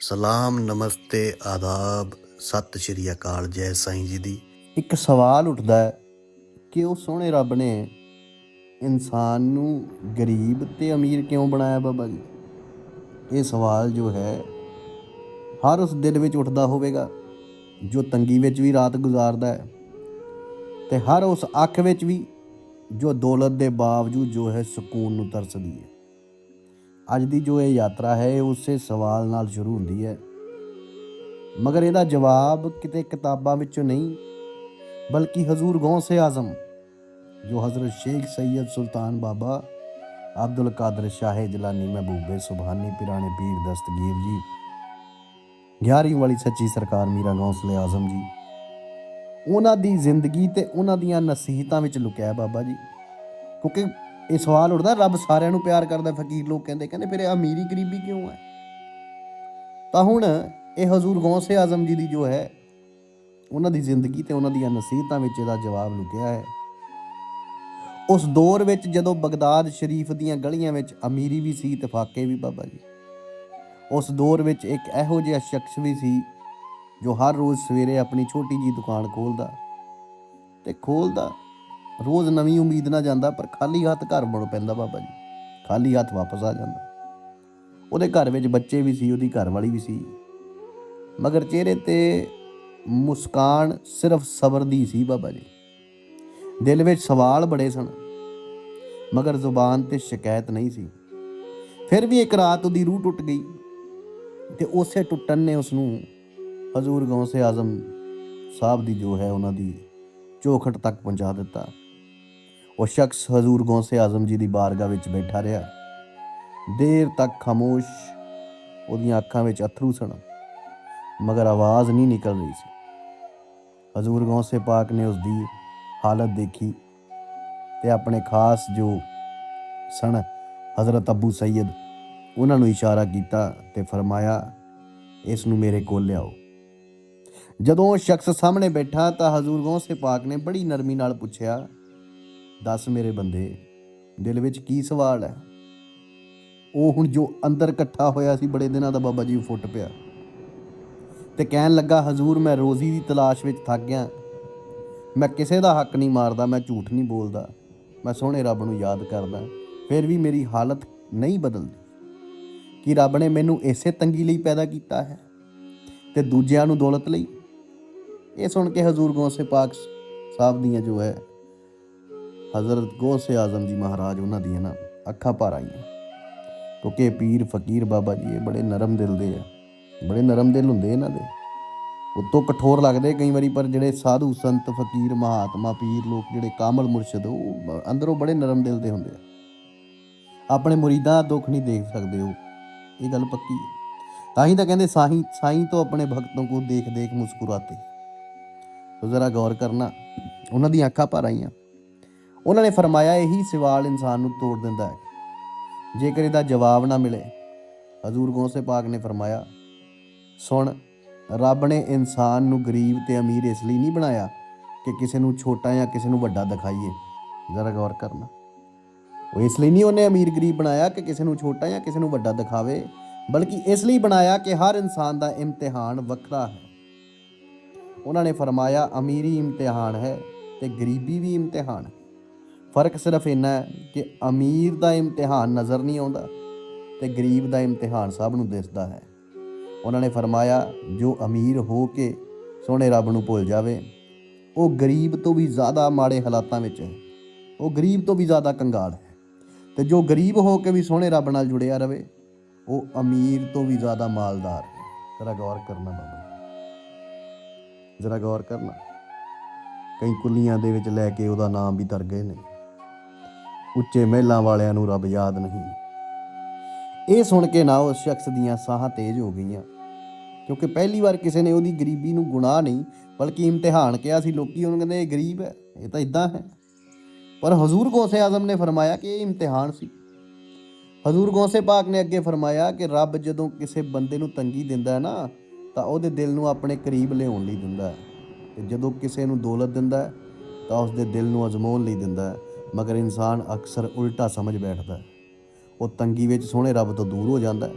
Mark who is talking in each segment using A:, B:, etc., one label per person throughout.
A: ਸਲਾਮ, ਨਮਸਤੇ, ਆਦਾਬ, ਸਤਿ ਸ਼੍ਰੀ ਅਕਾਲ, ਜੈ ਸਾਈਂ ਜੀ ਦੀ।
B: ਇੱਕ ਸਵਾਲ ਉੱਠਦਾ ਹੈ, ਕਿ ਉਹ ਸੋਹਣੇ ਰੱਬ ਨੇ ਇਨਸਾਨ ਨੂੰ ਗਰੀਬ ਤੇ ਅਮੀਰ ਕਿਉਂ ਬਣਾਇਆ ਬਾਬਾ ਜੀ? ਇਹ ਸਵਾਲ ਜੋ ਹੈ, ਹਰ ਉਸ ਦਿਲ ਵਿੱਚ ਉੱਠਦਾ ਹੋਵੇਗਾ, ਜੋ ਤੰਗੀ ਵਿੱਚ ਵੀ ਰਾਤ ਗੁਜ਼ਾਰਦਾ ਹੈ, ਤੇ ਹਰ ਉਸ ਅੱਖ ਵਿੱਚ ਵੀ ਜੋ ਦੌਲਤ ਦੇ ਬਾਵਜੂਦ ਜੋ ਹੈ ਸਕੂਨ ਨੂੰ ਤਰਸਦੀ ਹੈ। ਅੱਜ ਦੀ ਜੋ ਇਹ ਯਾਤਰਾ ਹੈ, ਇਹ ਉਸੇ ਸਵਾਲ ਨਾਲ ਸ਼ੁਰੂ ਹੁੰਦੀ ਹੈ। ਮਗਰ ਇਹਦਾ ਜਵਾਬ ਕਿਤੇ ਕਿਤਾਬਾਂ ਵਿੱਚੋਂ ਨਹੀਂ, ਬਲਕਿ ਹਜ਼ੂਰ ਗੌਸੇ ਆਜ਼ਮ, ਜੋ ਹਜ਼ਰਤ ਸ਼ੇਖ ਸੈयद ਸੁਲਤਾਨ ਬਾਬਾ ਅਬਦੁਲ ਕਾਦਰ ਸ਼ਾਹ ਜਲਾਨੀ ਮਹਿਬੂਬੇ ਸੁਭਾਨੀ ਪਿਰਾਣੇ ਪੀਰ ਦਸਤਗੀਰ ਜੀ 11ਵੀਂ ਵਾਲੀ ਸੱਚੀ ਸਰਕਾਰ ਮੀਰਾ ਗੌਸਲੇ ਆਜ਼ਮ ਜੀ। ਉਹਨਾਂ ਦੀ ਜ਼ਿੰਦਗੀ ਤੇ ਉਹਨਾਂ ਦੀਆਂ ਨਸੀਹਤਾਂ ਵਿੱਚ ਲੁਕਿਆ ਹੈ ਬਾਬਾ ਜੀ। ਕਿਉਂਕਿ ਇਹ ਸਵਾਲ ਉੱਠਦਾ, ਰੱਬ ਸਾਰਿਆਂ ਨੂੰ ਪਿਆਰ ਕਰਦਾ, ਫਕੀਰ ਲੋਕ ਕਹਿੰਦੇ ਕਹਿੰਦੇ, ਫਿਰ ਇਹ ਅਮੀਰੀ ਗਰੀਬੀ ਕਿਉਂ ਹੈ? ਤਾਂ ਹੁਣ ਇਹ ਹਜ਼ੂਰ ਗੌਸੇ ਆਜ਼ਮ ਜੀ ਦੀ ਜੋ ਹੈ, ਉਹਨਾਂ ਦੀ ਜ਼ਿੰਦਗੀ ਤੇ ਉਹਨਾਂ ਦੀਆਂ ਨਸੀਹਤਾਂ ਵਿੱਚ ਇਹਦਾ ਜਵਾਬ ਲੁਕਿਆ ਹੈ। ਉਸ ਦੌਰ ਵਿੱਚ ਜਦੋਂ ਬਗਦਾਦ ਸ਼ਰੀਫ ਦੀਆਂ ਗਲੀਆਂ ਵਿੱਚ ਅਮੀਰੀ ਵੀ ਸੀ ਤੇ ਫਾਕੇ ਵੀ ਬਾਬਾ ਜੀ। ਉਸ ਦੌਰ ਵਿੱਚ ਇੱਕ ਇਹੋ ਜਿਹਾ ਸ਼ਖਸ ਵੀ ਸੀ ਜੋ ਹਰ ਰੋਜ਼ ਸਵੇਰੇ ਆਪਣੀ ਛੋਟੀ ਜੀ ਦੁਕਾਨ ਖੋਲਦਾ ਤੇ ਖੋਲਦਾ, ਰੋਜ਼ ਨਵੀਂ ਉਮੀਦ ਨਾਲ ਜਾਂਦਾ, ਪਰ ਖਾਲੀ ਹੱਥ ਘਰ ਮੁੜ ਪੈਂਦਾ ਬਾਬਾ ਜੀ। ਖਾਲੀ ਹੱਥ ਵਾਪਸ ਆ ਜਾਂਦਾ। ਉਹਦੇ ਘਰ ਵਿੱਚ ਬੱਚੇ ਵੀ ਸੀ, ਉਹਦੀ ਘਰਵਾਲੀ ਵੀ ਸੀ। ਮਗਰ ਚਿਹਰੇ ਤੇ ਮੁਸਕਾਨ ਸਿਰਫ ਸਬਰ ਦੀ ਸੀ ਬਾਬਾ ਜੀ। ਦਿਲ ਵਿੱਚ ਸਵਾਲ ਬੜੇ ਸਨ, ਮਗਰ ਜ਼ੁਬਾਨ ਤੇ ਸ਼ਿਕਾਇਤ ਨਹੀਂ ਸੀ। ਫਿਰ ਵੀ ਇੱਕ ਰਾਤ ਉਹਦੀ ਰੂਹ ਟੁੱਟ ਗਈ ਤੇ ਉਸੇ ਟੁੱਟਣ ਨੇ ਉਸ ਨੂੰ ਹਜ਼ੂਰ ਗੌਸੇ ਆਜ਼ਮ ਸਾਹਿਬ ਦੀ ਜੋ ਹੈ ਉਹਨਾਂ ਦੀ ਚੋਖਟ ਤੱਕ ਪਹੁੰਚਾ ਦਿੱਤਾ। ਉਹ ਸ਼ਖਸ ਹਜ਼ੂਰ ਗੌਸੇ ਆਜ਼ਮ ਜੀ ਦੀ ਬਾਰਗਾ ਵਿੱਚ ਬੈਠਾ ਰਿਹਾ। ਦੇਰ ਤੱਕ ਖਾਮੋਸ਼, ਉਹਦੀਆਂ ਅੱਖਾਂ ਵਿੱਚ ਅਥਰੂ ਸਨ, ਮਗਰ ਆਵਾਜ਼ ਨਹੀਂ ਨਿਕਲ ਰਹੀ ਸੀ। ਹਜ਼ੂਰ ਗੌਸੇ ਪਾਕ ਨੇ ਉਸ ਦੀ ਹਾਲਤ ਦੇਖੀ ਤੇ ਆਪਣੇ ਖਾਸ ਜੋ ਸਨ, ਹਜ਼ਰਤ ਅਬੂ ਸੈਦ ਉਹਨਾਂ ਨੂੰ ਇਸ਼ਾਰਾ ਕੀਤਾ ਤੇ ਫਰਮਾਇਆ ਇਸ ਨੂੰ ਮੇਰੇ ਕੋਲ ਲਿਆਓ। ਜਦੋਂ ਉਹ ਸ਼ਖਸ ਸਾਹਮਣੇ ਬੈਠਾ ਤਾਂ ਹਜ਼ੂਰ ਗੌਸੇ ਪਾਕ ਨੇ ਬੜੀ ਨਰਮੀ ਨਾਲ ਪੁੱਛਿਆ, ਦੱਸ ਮੇਰੇ ਬੰਦੇ, ਦਿਲ ਵਿੱਚ ਕੀ ਸਵਾਲ ਹੈ? ਉਹ ਹੁਣ ਜੋ ਅੰਦਰ ਇਕੱਠਾ ਹੋਇਆ ਸੀ, ਬੜੇ ਦਿਨਾਂ ਦਾ ਬਾਬਾ ਜੀ ਫੁੱਟ ਪਿਆ। ਤੇ ਕਹਿਣ ਲੱਗਾ, ਹਜ਼ੂਰ, ਮੈਂ ਰੋਜ਼ੀ ਦੀ ਤਲਾਸ਼ ਵਿੱਚ ਥੱਕ ਗਿਆ। ਮੈਂ ਕਿਸੇ ਦਾ ਹੱਕ ਨਹੀਂ ਮਾਰਦਾ, ਮੈਂ ਝੂਠ ਨਹੀਂ ਬੋਲਦਾ। ਮੈਂ ਸੋਹਣੇ ਰੱਬ ਨੂੰ ਯਾਦ ਕਰਦਾ, ਫਿਰ ਵੀ ਮੇਰੀ ਹਾਲਤ ਨਹੀਂ ਬਦਲਦੀ। ਕਿ ਰੱਬ ਨੇ ਮੈਨੂੰ ਇਸੇ ਤੰਗੀ ਲਈ ਪੈਦਾ ਕੀਤਾ ਹੈ? ਤੇ ਦੂਜਿਆਂ ਨੂੰ ਦੌਲਤ ਲਈ? ਇਹ ਸੁਣ ਕੇ ਹਜ਼ੂਰ ਗੌਸੇ ਪਾਕ ਸਾਹਿਬ ਦੀਆਂ ਜੋ ਹੈ, ਹਜ਼ਰਤ ਗੌਸੇ ਆਜ਼ਮ ਜੀ ਮਹਾਰਾਜ ਉਹਨਾਂ ਦੀਆਂ ਨਾ ਅੱਖਾਂ ਭਰ ਆਈਆਂ। ਕਿਉਂਕਿ ਪੀਰ ਫਕੀਰ ਬਾਬਾ ਜੀ, ਇਹ ਬੜੇ ਨਰਮ ਦਿਲ ਦੇ ਆ। ਬੜੇ ਨਰਮ ਦਿਲ ਹੁੰਦੇ ਇਹਨਾਂ ਦੇ। ਉਤੋਂ ਕਠੋਰ ਲੱਗਦੇ ਕਈ ਵਾਰੀ, ਪਰ ਜਿਹੜੇ ਸਾਧੂ ਸੰਤ, ਫਕੀਰ, ਮਹਾਤਮਾ, ਪੀਰ ਲੋਕ ਜਿਹੜੇ ਕਾਮਲ ਮੁਰਸ਼ਿਦ, ਉਹ ਅੰਦਰੋਂ ਬੜੇ ਨਰਮ ਦਿਲ ਦੇ ਹੁੰਦੇ ਆ। ਆਪਣੇ ਮੁਰੀਦਾਂ ਦਾ ਦੁੱਖ ਨਹੀਂ ਦੇਖ ਸਕਦੇ ਉਹ। ਇਹ ਗੱਲ ਪੱਕੀ ਹੈ। ਤਾਂ ਹੀ ਤਾਂ ਕਹਿੰਦੇ ਸਾਈਂ ਸਾਈਂ ਤੋਂ ਆਪਣੇ ਭਗਤੋਂ ਕੋ ਦੇਖ ਦੇਖ ਮੁਸਕਰਾਤੇ। ਤੋ ਜ਼ਰਾ ਗੌਰ ਕਰਨਾ ਉਹਨਾਂ ਦੀਆਂ ਅੱਖਾਂ ਭਰ ਆਈਆਂ ਉਹਨਾਂ ਨੇ ਫਰਮਾਇਆ ਇਹੀ ਸਵਾਲ ਇਨਸਾਨ ਨੂੰ ਤੋੜ ਦਿੰਦਾ ਹੈ ਜੇਕਰ ਇਹਦਾ ਜਵਾਬ ਨਾ ਮਿਲੇ ਹਜ਼ੂਰ ਗੌਸੇ ਪਾਕ ਨੇ ਫਰਮਾਇਆ ਸੁਣ ਰੱਬ ਨੇ ਇਨਸਾਨ ਨੂੰ ਗਰੀਬ ਤੇ ਅਮੀਰ ਇਸ ਲਈ ਨਹੀਂ ਬਣਾਇਆ ਕਿ ਕਿਸੇ ਨੂੰ ਛੋਟਾ ਜਾਂ ਕਿਸੇ ਨੂੰ ਵੱਡਾ ਦਿਖਾਈਏ ਜ਼ਰਾ ਗੌਰ ਕਰਨਾ ਉਹ ਇਸ ਲਈ ਨਹੀਂ ਉਹਨੇ ਅਮੀਰ ਗਰੀਬ ਬਣਾਇਆ ਕਿ ਕਿਸੇ ਨੂੰ ਛੋਟਾ ਜਾਂ ਕਿਸੇ ਨੂੰ ਵੱਡਾ ਦਿਖਾਵੇ ਬਲਕਿ ਇਸ ਲਈ ਬਣਾਇਆ ਕਿ ਹਰ ਇਨਸਾਨ ਦਾ ਇਮਤਿਹਾਨ ਵੱਖਰਾ ਹੈ ਉਹਨਾਂ ਨੇ ਫਰਮਾਇਆ, ਅਮੀਰੀ ਇਮਤਿਹਾਨ ਹੈ ਤੇ ਗਰੀਬੀ ਵੀ ਇਮਤਿਹਾਨ ਹੈ। ਫ਼ਰਕ ਸਿਰਫ ਇੰਨਾ ਹੈ ਕਿ ਅਮੀਰ ਦਾ ਇਮਤਿਹਾਨ ਨਜ਼ਰ ਨਹੀਂ ਆਉਂਦਾ ਤੇ ਗਰੀਬ ਦਾ ਇਮਤਿਹਾਨ ਸਭ ਨੂੰ ਦਿਸਦਾ ਹੈ। ਉਹਨਾਂ ਨੇ ਫਰਮਾਇਆ, ਜੋ ਅਮੀਰ ਹੋ ਕੇ ਸੋਹਣੇ ਰੱਬ ਨੂੰ ਭੁੱਲ ਜਾਵੇ, ਉਹ ਗਰੀਬ ਤੋਂ ਵੀ ਜ਼ਿਆਦਾ ਮਾੜੇ ਹਾਲਾਤਾਂ ਵਿੱਚ ਹੈ। ਉਹ ਗਰੀਬ ਤੋਂ ਵੀ ਜ਼ਿਆਦਾ ਕੰਗਾਲ ਹੈ ਤੇ ਜੋ ਗਰੀਬ ਹੋ ਕੇ ਵੀ ਸੋਹਣੇ ਰੱਬ ਨਾਲ ਜੁੜਿਆ ਰਵੇ, ਉਹ ਅਮੀਰ ਤੋਂ ਵੀ ਜ਼ਿਆਦਾ ਮਾਲਦਾਰ ਹੈ। ਜ਼ਰਾ ਗੌਰ ਕਰਨਾ ਬਾਬਾ ਜ਼ਰਾ ਗੌਰ ਕਰਨਾ। ਕਈ ਕੁੱਲੀਆਂ ਦੇ ਵਿੱਚ ਲੈ ਕੇ ਉਹਦਾ ਨਾਮ ਵੀ ਤਰ ਗਏ ਨੇ। ਉੱਚੇ ਮਹਿਲਾਂ ਵਾਲਿਆਂ ਨੂੰ ਰੱਬ ਯਾਦ ਨਹੀਂ। ਇਹ ਸੁਣ ਕੇ ਨਾ ਉਸ ਸ਼ਖਸ ਦੀਆਂ ਸਾਹਾਂ ਤੇਜ਼ ਹੋ ਗਈਆਂ। ਕਿਉਂਕਿ ਪਹਿਲੀ ਵਾਰ ਕਿਸੇ ਨੇ ਉਹਦੀ ਗਰੀਬੀ ਨੂੰ ਗੁਨਾਹ ਨਹੀਂ, ਬਲਕਿ ਇਮਤਿਹਾਨ ਕਿਹਾ ਸੀ, ਲੋਕੀ ਉਹਨੂੰ ਕਹਿੰਦੇ ਇਹ ਗਰੀਬ ਹੈ, ਇਹ ਤਾਂ ਇਦਾਂ ਹੈ। ਪਰ ਹਜ਼ੂਰ ਗੌਸੇ ਆਜ਼ਮ ਨੇ ਫਰਮਾਇਆ ਕਿ ਇਹ ਇਮਤਿਹਾਨ ਸੀ। ਹਜ਼ੂਰ ਗੌਸੇ ਪਾਕ ਨੇ ਅੱਗੇ ਫਰਮਾਇਆ ਕਿ ਰੱਬ ਜਦੋਂ ਕਿਸੇ ਬੰਦੇ ਨੂੰ ਤੰਗੀ ਦਿੰਦਾ ਹੈ ਨਾ ਤਾਂ ਉਹਦੇ ਦਿਲ ਨੂੰ ਆਪਣੇ ਕਰੀਬ ਲਿਆਉਣ ਲਈ ਦਿੰਦਾ ਹੈ। ਤੇ ਜਦੋਂ ਕਿਸੇ ਨੂੰ ਦੌਲਤ ਦਿੰਦਾ ਤਾਂ ਉਸਦੇ ਦਿਲ ਨੂੰ ਅਜ਼ਮਾਉਣ ਲਈ ਦਿੰਦਾ ਮਗਰ ਇਨਸਾਨ ਅਕਸਰ ਉਲਟਾ ਸਮਝ ਬੈਠਦਾ ਉਹ ਤੰਗੀ ਵਿੱਚ ਸੋਹਣੇ ਰੱਬ ਤੋਂ ਦੂਰ ਹੋ ਜਾਂਦਾ ਹੈ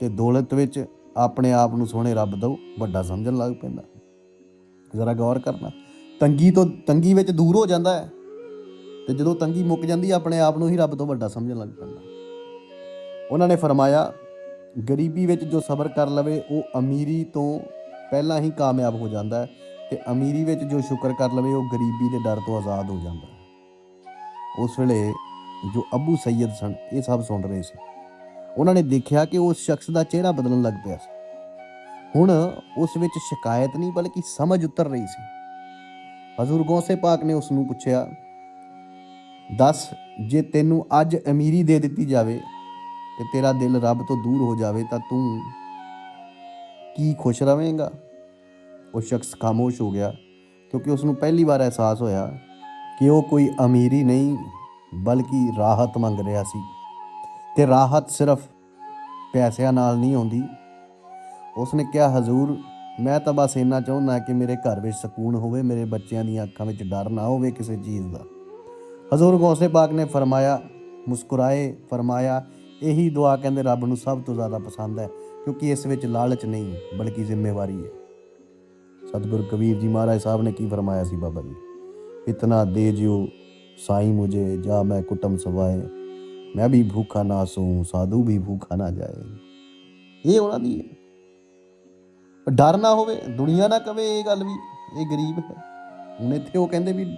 B: ਤੇ ਦੌਲਤ ਵਿੱਚ ਆਪਣੇ ਆਪ ਨੂੰ ਸੋਹਣੇ ਰੱਬ ਤੋਂ ਵੱਡਾ ਸਮਝਣ ਲੱਗ ਪੈਂਦਾ ਜ਼ਰਾ ਗੌਰ ਕਰਨਾ, ਤੰਗੀ ਤੋਂ, ਤੰਗੀ ਵਿੱਚ ਦੂਰ ਹੋ ਜਾਂਦਾ ਹੈ ਤੇ ਜਦੋਂ ਤੰਗੀ ਮੁੱਕ ਜਾਂਦੀ ਆਪਣੇ ਆਪ ਨੂੰ ਹੀ ਰੱਬ ਤੋਂ ਵੱਡਾ ਸਮਝਣ ਲੱਗ ਪੈਂਦਾ ਉਹਨਾਂ ਨੇ ਫਰਮਾਇਆ ਗਰੀਬੀ ਵਿੱਚ ਜੋ ਸਬਰ ਕਰ ਲਵੇ, ਉਹ ਅਮੀਰੀ ਤੋਂ ਪਹਿਲਾਂ ਹੀ ਕਾਮਯਾਬ ਹੋ ਜਾਂਦਾ ਹੈ ਤੇ ਅਮੀਰੀ ਵਿੱਚ ਜੋ ਸ਼ੁਕਰ ਕਰ ਲਵੇ, ਉਹ ਗਰੀਬੀ ਦੇ ਡਰ ਤੋਂ ਆਜ਼ਾਦ ਹੋ ਜਾਂਦਾ ਹੈ। ਉਸ ਵੇਲੇ ਜੋ ਅਬੂ ਸੈਦ ਸਨ, ਇਹ ਸਭ ਸੁਣ ਰਹੇ ਸੀ। ਉਹਨਾਂ ਨੇ ਦੇਖਿਆ ਕਿ ਉਸ ਸ਼ਖਸ ਦਾ ਚਿਹਰਾ ਬਦਲਣ ਲੱਗ ਪਿਆ ਸੀ। ਹੁਣ ਉਸ ਵਿੱਚ ਸ਼ਿਕਾਇਤ ਨਹੀਂ, ਬਲਕਿ ਸਮਝ ਉਤਰ ਰਹੀ ਸੀ। ਹਜ਼ੂਰ ਗੌਸੇ ਪਾਕ ਨੇ ਉਸ ਨੂੰ ਪੁੱਛਿਆ, ਦੱਸ, ਜੇ ਤੈਨੂੰ ਅੱਜ ਅਮੀਰੀ ਦੇ ਦਿੱਤੀ ਜਾਵੇ ਤੇ ਤੇਰਾ ਦਿਲ ਰੱਬ ਤੋਂ ਦੂਰ ਹੋ ਜਾਵੇ ਤਾਂ ਤੂੰ ਕੀ ਖੁਸ਼ ਰਵੇਂਗਾ? ਉਹ ਸ਼ਖਸ ਖਾਮੋਸ਼ ਹੋ ਗਿਆ ਕਿਉਂਕਿ ਉਸ ਨੂੰ ਪਹਿਲੀ ਵਾਰ ਅਹਿਸਾਸ ਹੋਇਆ ਕਿ ਉਹ ਕੋਈ ਅਮੀਰੀ ਨਹੀਂ, ਬਲਕਿ ਰਾਹਤ ਮੰਗ ਰਿਹਾ ਸੀ। ਤੇ ਰਾਹਤ ਸਿਰਫ ਪੈਸਿਆਂ ਨਾਲ ਨਹੀਂ ਆਉਂਦੀ। ਉਸਨੇ ਕਿਹਾ, ਹਜ਼ੂਰ, ਮੈਂ ਤਾਂ ਬਸ ਇੰਨਾ ਚਾਹੁੰਦਾ ਕਿ ਮੇਰੇ ਘਰ ਵਿੱਚ ਸਕੂਨ ਹੋਵੇ, ਮੇਰੇ ਬੱਚਿਆਂ ਦੀਆਂ ਅੱਖਾਂ ਵਿੱਚ ਡਰ ਨਾ ਹੋਵੇ ਕਿਸੇ ਚੀਜ਼ ਦਾ। ਹਜ਼ੂਰ ਗੌਸੇ ਪਾਕ ਨੇ ਫਰਮਾਇਆ, ਮੁਸਕਰਾਏ, ਫਰਮਾਇਆ ਇਹੀ ਦੁਆ ਕਹਿੰਦੇ ਰੱਬ ਨੂੰ ਸਭ ਤੋਂ ਜ਼ਿਆਦਾ ਪਸੰਦ ਹੈ, ਕਿਉਂਕਿ ਇਸ ਵਿੱਚ ਲਾਲਚ ਨਹੀਂ, ਬਲਕਿ ਜ਼ਿੰਮੇਵਾਰੀ ਹੈ। ਸਤਿਗੁਰ ਕਬੀਰ ਜੀ ਮਹਾਰਾਜ ਸਾਹਿਬ ਨੇ ਕੀ ਫਰਮਾਇਆ ਸੀ ਬਾਬਾ ਜੀ? ਇਤਨਾ ਦੇ ਜਿਓ ਸਾਈ ਮੁਝੇ, ਜਾ ਮੈਂ ਕੁਟਮ ਸਵਾਏ। ਮੈਂ ਵੀ ਭੂਖਾ ਨਾ ਸੋਊਂ, ਸਾਧੂ ਵੀ ਭੂਖਾ ਨਾ ਜਾਏ। ਇਹ ਉਹਨਾਂ ਦੀ ਹੈ। ਡਰ ਨਾ ਹੋਵੇ, ਦੁਨੀਆ ਨਾ ਕਵੇ ਇਹ ਗੱਲ ਵੀ, ਇਹ ਗਰੀਬ ਹੈ। ਹੁਣ ਇੱਥੇ ਉਹ ਕਹਿੰਦੇ ਵੀ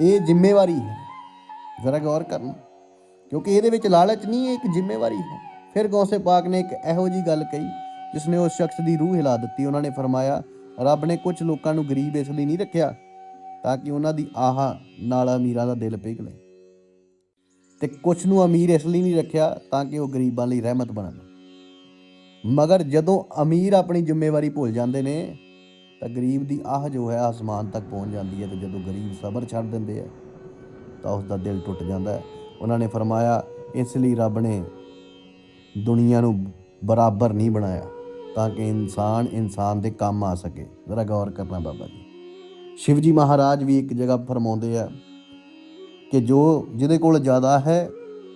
B: ਇਹ ਜ਼ਿੰਮੇਵਾਰੀ ਹੈ। ਜ਼ਰਾ ਗੌਰ ਕਰਨਾ। ਕਿਉਂਕਿ ਇਹਦੇ ਵਿੱਚ ਲਾਲਚ ਨਹੀਂ ਹੈ ਇੱਕ ਜ਼ਿੰਮੇਵਾਰੀ ਹੈ। ਫਿਰ ਗੌਸੇ ਪਾਕ ਨੇ ਇੱਕ ਇਹੋ ਜੀ ਗੱਲ ਕਹੀ ਜਿਸ ਨੇ ਉਸ ਸ਼ਖਸ ਦੀ ਰੂਹ ਹਿਲਾ ਦਿੱਤੀ। ਉਹਨਾਂ ਨੇ ਫਰਮਾਇਆ, ਰੱਬ ਨੇ ਕੁਝ ਲੋਕਾਂ ਨੂੰ ਗਰੀਬ ਇਸ ਲਈ ਨਹੀਂ ਰੱਖਿਆ, ਤਾਂ ਕਿ ਉਹਨਾਂ ਦੀ ਆਹ ਨਾਲ ਅਮੀਰਾਂ ਦਾ ਦਿਲ ਪਿਘਲੇ। ਤੇ ਕੁਝ ਨੂੰ ਅਮੀਰ ਇਸ ਲਈ ਨਹੀਂ ਰੱਖਿਆ, ਤਾਂ ਕਿ ਉਹ ਗਰੀਬਾਂ ਲਈ ਰਹਿਮਤ ਬਣਨ। ਮਗਰ ਜਦੋਂ ਅਮੀਰ ਆਪਣੀ ਜ਼ਿੰਮੇਵਾਰੀ ਭੁੱਲ ਜਾਂਦੇ ਨੇ, ਤਾਂ ਗਰੀਬ ਦੀ ਆਹ ਜੋ ਹੈ, ਆਸਮਾਨ ਤੱਕ ਪਹੁੰਚ ਜਾਂਦੀ ਹੈ। ਤੇ ਜਦੋਂ ਗਰੀਬ ਸਬਰ ਛੱਡ ਦਿੰਦੇ ਆ, ਤਾਂ ਉਸ ਦਾ ਦਿਲ ਟੁੱਟ ਜਾਂਦਾ ਹੈ। ਉਹਨਾਂ ਨੇ ਫਰਮਾਇਆ, ਇਸ ਲਈ ਰੱਬ ਨੇ ਦੁਨੀਆ ਨੂੰ ਬਰਾਬਰ ਨਹੀਂ ਬਣਾਇਆ ਤਾਂ ਕਿ ਇਨਸਾਨ ਇਨਸਾਨ ਦੇ ਕੰਮ ਆ ਸਕੇ। ਜ਼ਰਾ ਗੌਰ ਕਰਨਾ ਬਾਬਾ ਜੀ। ਸ਼ਿਵਜੀ ਮਹਾਰਾਜ ਵੀ ਇੱਕ ਜਗ੍ਹਾ ਫਰਮਾਉਂਦੇ ਆ ਕਿ ਜੋ ਜਿਹਦੇ ਕੋਲ ਜ਼ਿਆਦਾ ਹੈ,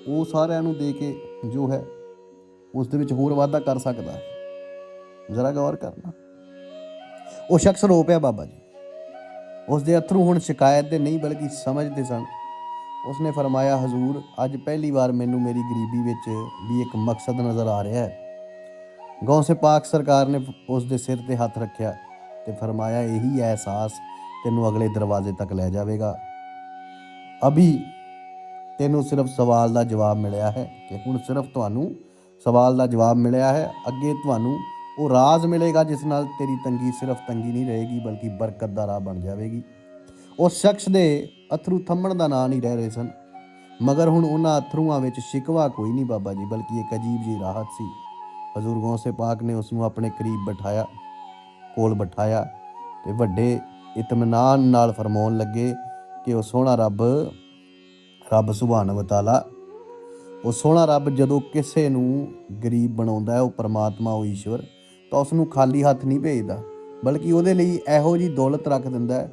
B: ਉਹ ਸਾਰਿਆਂ ਨੂੰ ਦੇ ਕੇ ਜੋ ਹੈ, ਉਸ ਦੇ ਵਿੱਚ ਹੋਰ ਵਾਧਾ ਕਰ ਸਕਦਾ ਹੈ। ਜ਼ਰਾ ਗੌਰ ਕਰਨਾ। ਉਹ ਸ਼ਖਸ ਰੋ ਪਿਆ ਬਾਬਾ ਜੀ। ਉਸ ਦੇ ਅਥਰੂ ਹੁਣ ਸ਼ਿਕਾਇਤ ਦੇ ਨਹੀਂ, ਬਲਕਿ ਸਮਝਦੇ ਸਨ ਉਸਨੇ ਫਰਮਾਇਆ, ਹਜ਼ੂਰ, ਅੱਜ ਪਹਿਲੀ ਵਾਰ ਮੈਨੂੰ ਮੇਰੀ ਗਰੀਬੀ ਵਿੱਚ ਵੀ ਇੱਕ ਮਕਸਦ ਨਜ਼ਰ ਆ ਰਿਹਾ ਹੈ। ਗੌਸੇ ਪਾਕ ਸਰਕਾਰ ਨੇ ਉਸ ਦੇ ਸਿਰ ਤੇ ਹੱਥ ਰੱਖਿਆ ਤੇ ਫਰਮਾਇਆ, ਇਹੀ ਅਹਿਸਾਸ, ਤੈਨੂੰ ਅਗਲੇ ਦਰਵਾਜ਼ੇ ਤੱਕ ਲੈ ਜਾਵੇਗਾ। ਅਭੀ ਤੈਨੂੰ ਸਿਰਫ ਸਵਾਲ ਦਾ ਜਵਾਬ ਮਿਲਿਆ ਹੈ ਕਿ ਹੁਣ ਸਿਰਫ ਤੁਹਾਨੂੰ ਸਵਾਲ ਦਾ ਜਵਾਬ ਮਿਲਿਆ ਹੈ। ਅੱਗੇ ਤੁਹਾਨੂੰ ਉਹ ਰਾਜ਼ ਮਿਲੇਗਾ ਜਿਸ ਨਾਲ ਤੇਰੀ ਤੰਗੀ ਸਿਰਫ ਤੰਗੀ ਨਹੀਂ ਰਹੇਗੀ, ਬਲਕਿ ਬਰਕਤ ਦਾ ਰਾਹ ਬਣ ਜਾਵੇਗੀ। ਉਸ ਸ਼ਖਸ ਦੇ ਅਥਰੂ ਥੰਮਣ ਦਾ ਨਾਂ ਨਹੀਂ ਰਹਿ ਰਹੇ ਸਨ। ਮਗਰ ਹੁਣ ਉਹਨਾਂ ਅਥਰੂਆਂ ਵਿੱਚ ਸ਼ਿਕਵਾ ਕੋਈ ਨਹੀਂ ਬਾਬਾ ਜੀ, ਬਲਕਿ ਇੱਕ ਅਜੀਬ ਜੀ ਰਾਹਤ ਸੀ। ਹਜ਼ੂਰ ਗੌਸੇ ਪਾਕ ਨੇ ਉਸ ਨੂੰ ਆਪਣੇ ਕਰੀਬ ਬਿਠਾਇਆ, ਕੋਲ ਬਿਠਾਇਆ ਤੇ ਵੱਡੇ ਇਤਮਾਨਾਨ ਨਾਲ ਫਰਮਾਉਣ ਲੱਗੇ ਕਿ ਉਹ ਸੋਹਣਾ ਰੱਬ ਰੱਬ ਸੁਭਾਨ ਵਤਾਲਾ ਉਹ ਸੋਹਣਾ ਰੱਬ ਜਦੋਂ ਕਿਸੇ ਨੂੰ ਗਰੀਬ ਬਣਾਉਂਦਾ ਹੈ, ਉਹ ਪਰਮਾਤਮਾ, ਉਹ ਈਸ਼ਵਰ, ਤਾਂ ਉਸ ਨੂੰ ਖਾਲੀ ਹੱਥ ਨਹੀਂ ਭੇਜਦਾ, ਬਲਕਿ ਉਹਦੇ ਲਈ ਇਹੋ ਜੀ ਦੌਲਤ ਰੱਖ ਦਿੰਦਾ ਹੈ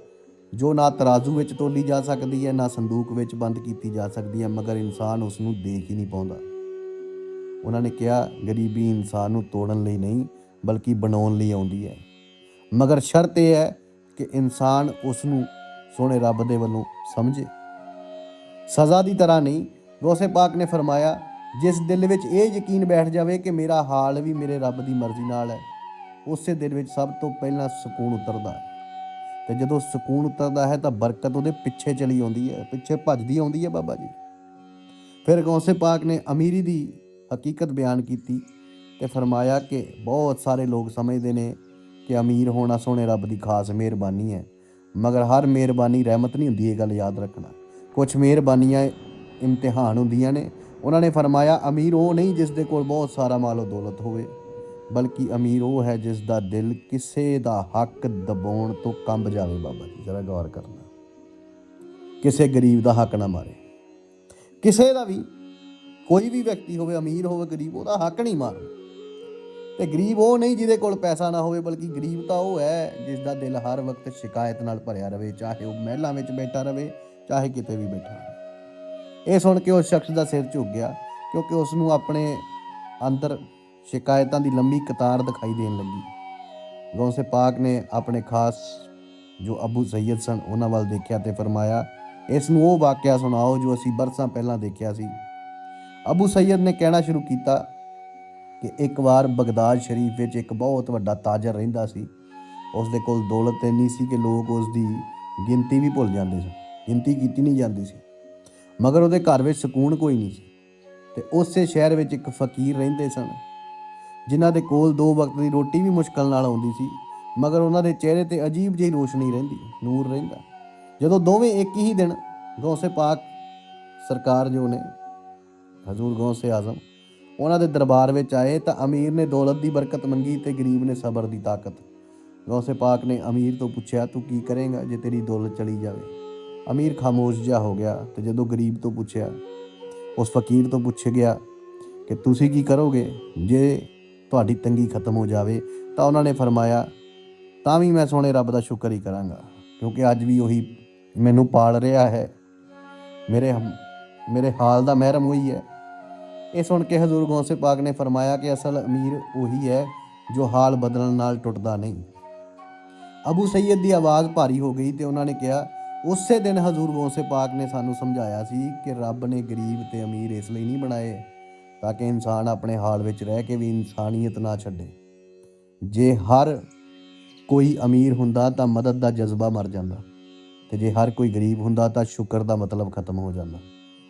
B: ਜੋ ਨਾ ਤਰਾਜ਼ੂ ਵਿੱਚ ਤੋਲੀ ਜਾ ਸਕਦੀ ਹੈ, ਨਾ ਸੰਦੂਕ ਵਿੱਚ ਬੰਦ ਕੀਤੀ ਜਾ ਸਕਦੀ ਹੈ, ਮਗਰ ਇਨਸਾਨ ਉਸ ਨੂੰ ਦੇਖ ਹੀ ਨਹੀਂ ਪਾਉਂਦਾ। ਉਹਨਾਂ ਨੇ ਕਿਹਾ, ਗਰੀਬੀ ਇਨਸਾਨ ਨੂੰ ਤੋੜਨ ਲਈ ਨਹੀਂ, ਬਲਕਿ ਬਣਾਉਣ ਲਈ ਆਉਂਦੀ ਹੈ। ਮਗਰ ਸ਼ਰਤ ਇਹ ਹੈ ਕਿ ਇਨਸਾਨ ਉਸ ਨੂੰ ਸੋਹਣੇ ਰੱਬ ਦੇ ਵੱਲੋਂ ਸਮਝੇ। ਸਜ਼ਾ ਦੀ ਤਰ੍ਹਾਂ ਨਹੀਂ, ਗੌਸੇ ਪਾਕ ਨੇ ਫਰਮਾਇਆ, ਜਿਸ ਦਿਲ ਵਿੱਚ ਇਹ ਯਕੀਨ ਬੈਠ ਜਾਵੇ ਕਿ ਮੇਰਾ ਹਾਲ ਵੀ ਮੇਰੇ ਰੱਬ ਦੀ ਮਰਜ਼ੀ ਨਾਲ ਹੈ, ਉਸੇ ਦਿਲ ਵਿੱਚ ਸਭ ਤੋਂ ਪਹਿਲਾਂ ਸਕੂਨ ਉਤਰਦਾ ਹੈ। ਤੇ ਜਦੋਂ ਸਕੂਨ ਉਤਰਦਾ ਹੈ ਤਾਂ ਬਰਕਤ ਉਹਦੇ ਪਿੱਛੇ ਚਲੀ ਆਉਂਦੀ ਹੈ, ਪਿੱਛੇ ਭੱਜਦੀ ਆਉਂਦੀ ਹੈ ਬਾਬਾ ਜੀ। ਫਿਰ ਗੌਸੇ ਪਾਕ ਨੇ ਅਮੀਰੀ ਦੀ ਹਕੀਕਤ ਬਿਆਨ ਕੀਤੀ ਤੇ ਫਰਮਾਇਆ ਕਿ ਬਹੁਤ ਸਾਰੇ ਲੋਕ ਸਮਝਦੇ ਨੇ ਕਿ ਅਮੀਰ ਹੋਣਾ ਸੋਹਣੇ ਰੱਬ ਦੀ ਖਾਸ ਮਿਹਰਬਾਨੀ ਹੈ, ਮਗਰ ਹਰ ਮਿਹਰਬਾਨੀ ਰਹਿਮਤ ਨਹੀਂ ਹੁੰਦੀ, ਇਹ ਗੱਲ ਯਾਦ ਰੱਖਣਾ। ਕੁਝ ਮਿਹਰਬਾਨੀਆਂ ਇਮਤਿਹਾਨ ਹੁੰਦੀਆਂ ਨੇ। ਉਹਨਾਂ ਨੇ ਫਰਮਾਇਆ, ਅਮੀਰ ਉਹ ਨਹੀਂ ਜਿਸ ਦੇ ਕੋਲ ਬਹੁਤ ਸਾਰਾ ਮਾਲੋ ਦੌਲਤ ਹੋਵੇ। ਬਲਕਿ ਅਮੀਰ ਉਹ ਹੈ ਜਿਸ ਦਾ ਦਿਲ ਕਿਸੇ ਦਾ ਹੱਕ ਦਬਾਉਣ ਤੋਂ ਕੰਬ ਜਾਵੇ ਬਾਬਾ ਜੀ। ਜਰਾ ਗੌਰ ਕਰਨਾ। ਕਿਸੇ ਗਰੀਬ ਦਾ ਹੱਕ ਨਾ ਮਾਰੇ। ਕਿਸੇ ਦਾ ਵੀ ਕੋਈ ਵੀ ਵਿਅਕਤੀ ਹੋਵੇ, ਅਮੀਰ ਹੋਵੇ, ਗਰੀਬ, ਉਹਦਾ ਹੱਕ ਨਹੀਂ ਮਾਰਨਾ ਤੇ ਗਰੀਬ ਉਹ ਨਹੀਂ ਜਿਹਦੇ ਕੋਲ ਪੈਸਾ ਨਾ ਹੋਵੇ, ਬਲਕਿ ਗਰੀਬ ਤਾਂ ਉਹ ਹੈ ਜਿਸ ਦਾ ਦਿਲ ਹਰ ਵਕਤ ਸ਼ਿਕਾਇਤ ਨਾਲ ਭਰਿਆ ਰਵੇ ਚਾਹੇ ਉਹ ਮਹਿਲਾਂ ਵਿੱਚ ਬੈਠਾ ਰਵੇ ਚਾਹੇ ਕਿਤੇ ਵੀ ਬੈਠਾ ਹੋਵੇ। ਇਹ ਸੁਣ ਕੇ ਉਸ ਸ਼ਖਸ ਦਾ ਸਿਰ ਝੁਕ ਗਿਆ, ਕਿਉਂਕਿ ਉਸ ਨੂੰ ਆਪਣੇ ਅੰਦਰ ਸ਼ਿਕਾਇਤਾਂ ਦੀ ਲੰਮੀ ਕਤਾਰ ਦਿਖਾਈ ਦੇਣ ਲੱਗੀ। ਗੌਸੇ ਪਾਕ ਨੇ ਆਪਣੇ ਖਾਸ ਜੋ ਅਬੂ ਸੈਦ ਸਨ, ਉਹਨਾਂ ਵੱਲ ਦੇਖਿਆ ਤੇ ਫਰਮਾਇਆ, ਇਸ ਨੂੰ ਉਹ ਵਾਕਿਆ ਸੁਣਾਓ ਜੋ ਅਸੀਂ ਬਰਸਾਂ ਪਹਿਲਾਂ ਦੇਖਿਆ ਸੀ। ਅਬੂ ਸੈਦ ਨੇ ਕਹਿਣਾ ਸ਼ੁਰੂ ਕੀਤਾ ਕਿ ਇੱਕ ਵਾਰ ਬਗਦਾਦ ਸ਼ਰੀਫ ਵਿੱਚ ਇੱਕ ਬਹੁਤ ਵੱਡਾ ਤਾਜਰ ਰਹਿੰਦਾ ਸੀ। ਉਸ ਦੇ ਕੋਲ ਦੌਲਤ ਇੰਨੀ ਸੀ ਕਿ ਲੋਕ ਉਸ ਦੀ ਗਿਣਤੀ ਵੀ ਭੁੱਲ ਜਾਂਦੇ ਸਨ। ਗਿਣਤੀ ਕੀਤੀ ਨਹੀਂ ਜਾਂਦੀ ਸੀ। ਮਗਰ ਉਹਦੇ ਘਰ ਵਿੱਚ ਸਕੂਨ ਕੋਈ ਨਹੀਂ ਸੀ ਤੇ ਉਸੇ ਸ਼ਹਿਰ ਵਿੱਚ ਇੱਕ ਫਕੀਰ ਰਹਿੰਦੇ ਸਨ। ਜਿਨ੍ਹਾਂ ਦੇ ਕੋਲ ਦੋ ਵਕਤ ਦੀ ਰੋਟੀ ਵੀ ਮੁਸ਼ਕਲ ਨਾਲ ਆਉਂਦੀ ਸੀ, ਮਗਰ ਉਹਨਾਂ ਦੇ ਚਿਹਰੇ ਤੇ ਅਜੀਬ ਜਿਹੀ ਰੋਸ਼ਨੀ ਰਹਿੰਦੀ, ਨੂਰ ਰਹਿੰਦਾ। ਜਦੋਂ ਦੋਵੇਂ ਇੱਕ ਹੀ ਦਿਨ ਗੌਸੇ ਪਾਕ ਸਰਕਾਰ ਜੋ ਨੇ, ਹਜ਼ੂਰ ਗੌਸੇ ਆਜ਼ਮ, ਉਹਨਾਂ ਦੇ ਦਰਬਾਰ ਵਿੱਚ ਆਏ ਤਾਂ ਅਮੀਰ ਨੇ ਦੌਲਤ ਦੀ ਬਰਕਤ ਮੰਗੀ ਤੇ ਗਰੀਬ ਨੇ ਸਬਰ ਦੀ ਤਾਕਤ। ਗੌਸੇ ਪਾਕ ਨੇ ਅਮੀਰ ਤੋਂ ਪੁੱਛਿਆ, ਤੂੰ ਕੀ ਕਰੇਂਗਾ ਜੇ ਤੇਰੀ ਦੌਲਤ ਚਲੀ ਜਾਵੇ? ਅਮੀਰ ਖਾਮੋਸ਼ ਜਿਹਾ ਹੋ ਗਿਆ ਤੇ ਜਦੋਂ ਗਰੀਬ ਤੋਂ ਪੁੱਛਿਆ, ਉਸ ਫਕੀਰ ਤੋਂ ਪੁੱਛ ਗਿਆ ਕਿ ਤੁਸੀਂ ਕੀ ਕਰੋਗੇ ਜੇ ਤੁਹਾਡੀ ਤੰਗੀ ਖਤਮ ਹੋ ਜਾਵੇ ਤਾਂ ਉਹਨਾਂ ਨੇ ਫਰਮਾਇਆ, ਤਾਂ ਵੀ ਮੈਂ ਸੋਹਣੇ ਰੱਬ ਦਾ ਸ਼ੁਕਰ ਹੀ ਕਰਾਂਗਾ, ਕਿਉਂਕਿ ਅੱਜ ਵੀ ਉਹੀ ਮੈਨੂੰ ਪਾਲ ਰਿਹਾ ਹੈ। ਮੇਰੇ ਮੇਰੇ ਹਾਲ ਦਾ ਮਹਿਰਮ ਹੋਈ ਹੈ। ਇਹ ਸੁਣ ਕੇ ਹਜ਼ੂਰ ਗੌਸੇ ਪਾਕ ਨੇ ਫਰਮਾਇਆ ਕਿ ਅਸਲ ਅਮੀਰ ਉਹੀ ਹੈ ਜੋ ਹਾਲ ਬਦਲਣ ਨਾਲ ਟੁੱਟਦਾ ਨਹੀਂ। ਅਬੂ ਸੈਦ ਦੀ ਆਵਾਜ਼ ਭਾਰੀ ਹੋ ਗਈ ਤੇ ਉਹਨਾਂ ਨੇ ਕਿਹਾ, ਉਸੇ ਦਿਨ ਹਜ਼ੂਰ ਗੌਸੇ ਪਾਕ ਨੇ ਸਾਨੂੰ ਸਮਝਾਇਆ ਸੀ ਕਿ ਰੱਬ ਨੇ ਗਰੀਬ ਤੇ ਅਮੀਰ ਇਸ ਲਈ ਨਹੀਂ ਬਣਾਏ। ਤਾਂ ਕਿ ਇਨਸਾਨ ਆਪਣੇ ਹਾਲ ਵਿੱਚ ਰਹਿ ਕੇ ਵੀ ਇਨਸਾਨੀਅਤ ਨਾ ਛੱਡੇ। ਜੇ ਹਰ ਕੋਈ ਅਮੀਰ ਹੁੰਦਾ ਤਾਂ ਮਦਦ ਦਾ ਜਜ਼ਬਾ ਮਰ ਜਾਂਦਾ। ਤੇ ਜੇ ਹਰ ਕੋਈ ਗਰੀਬ ਹੁੰਦਾ ਤਾਂ ਸ਼ੁਕਰ ਦਾ ਮਤਲਬ ਖਤਮ ਹੋ ਜਾਂਦਾ।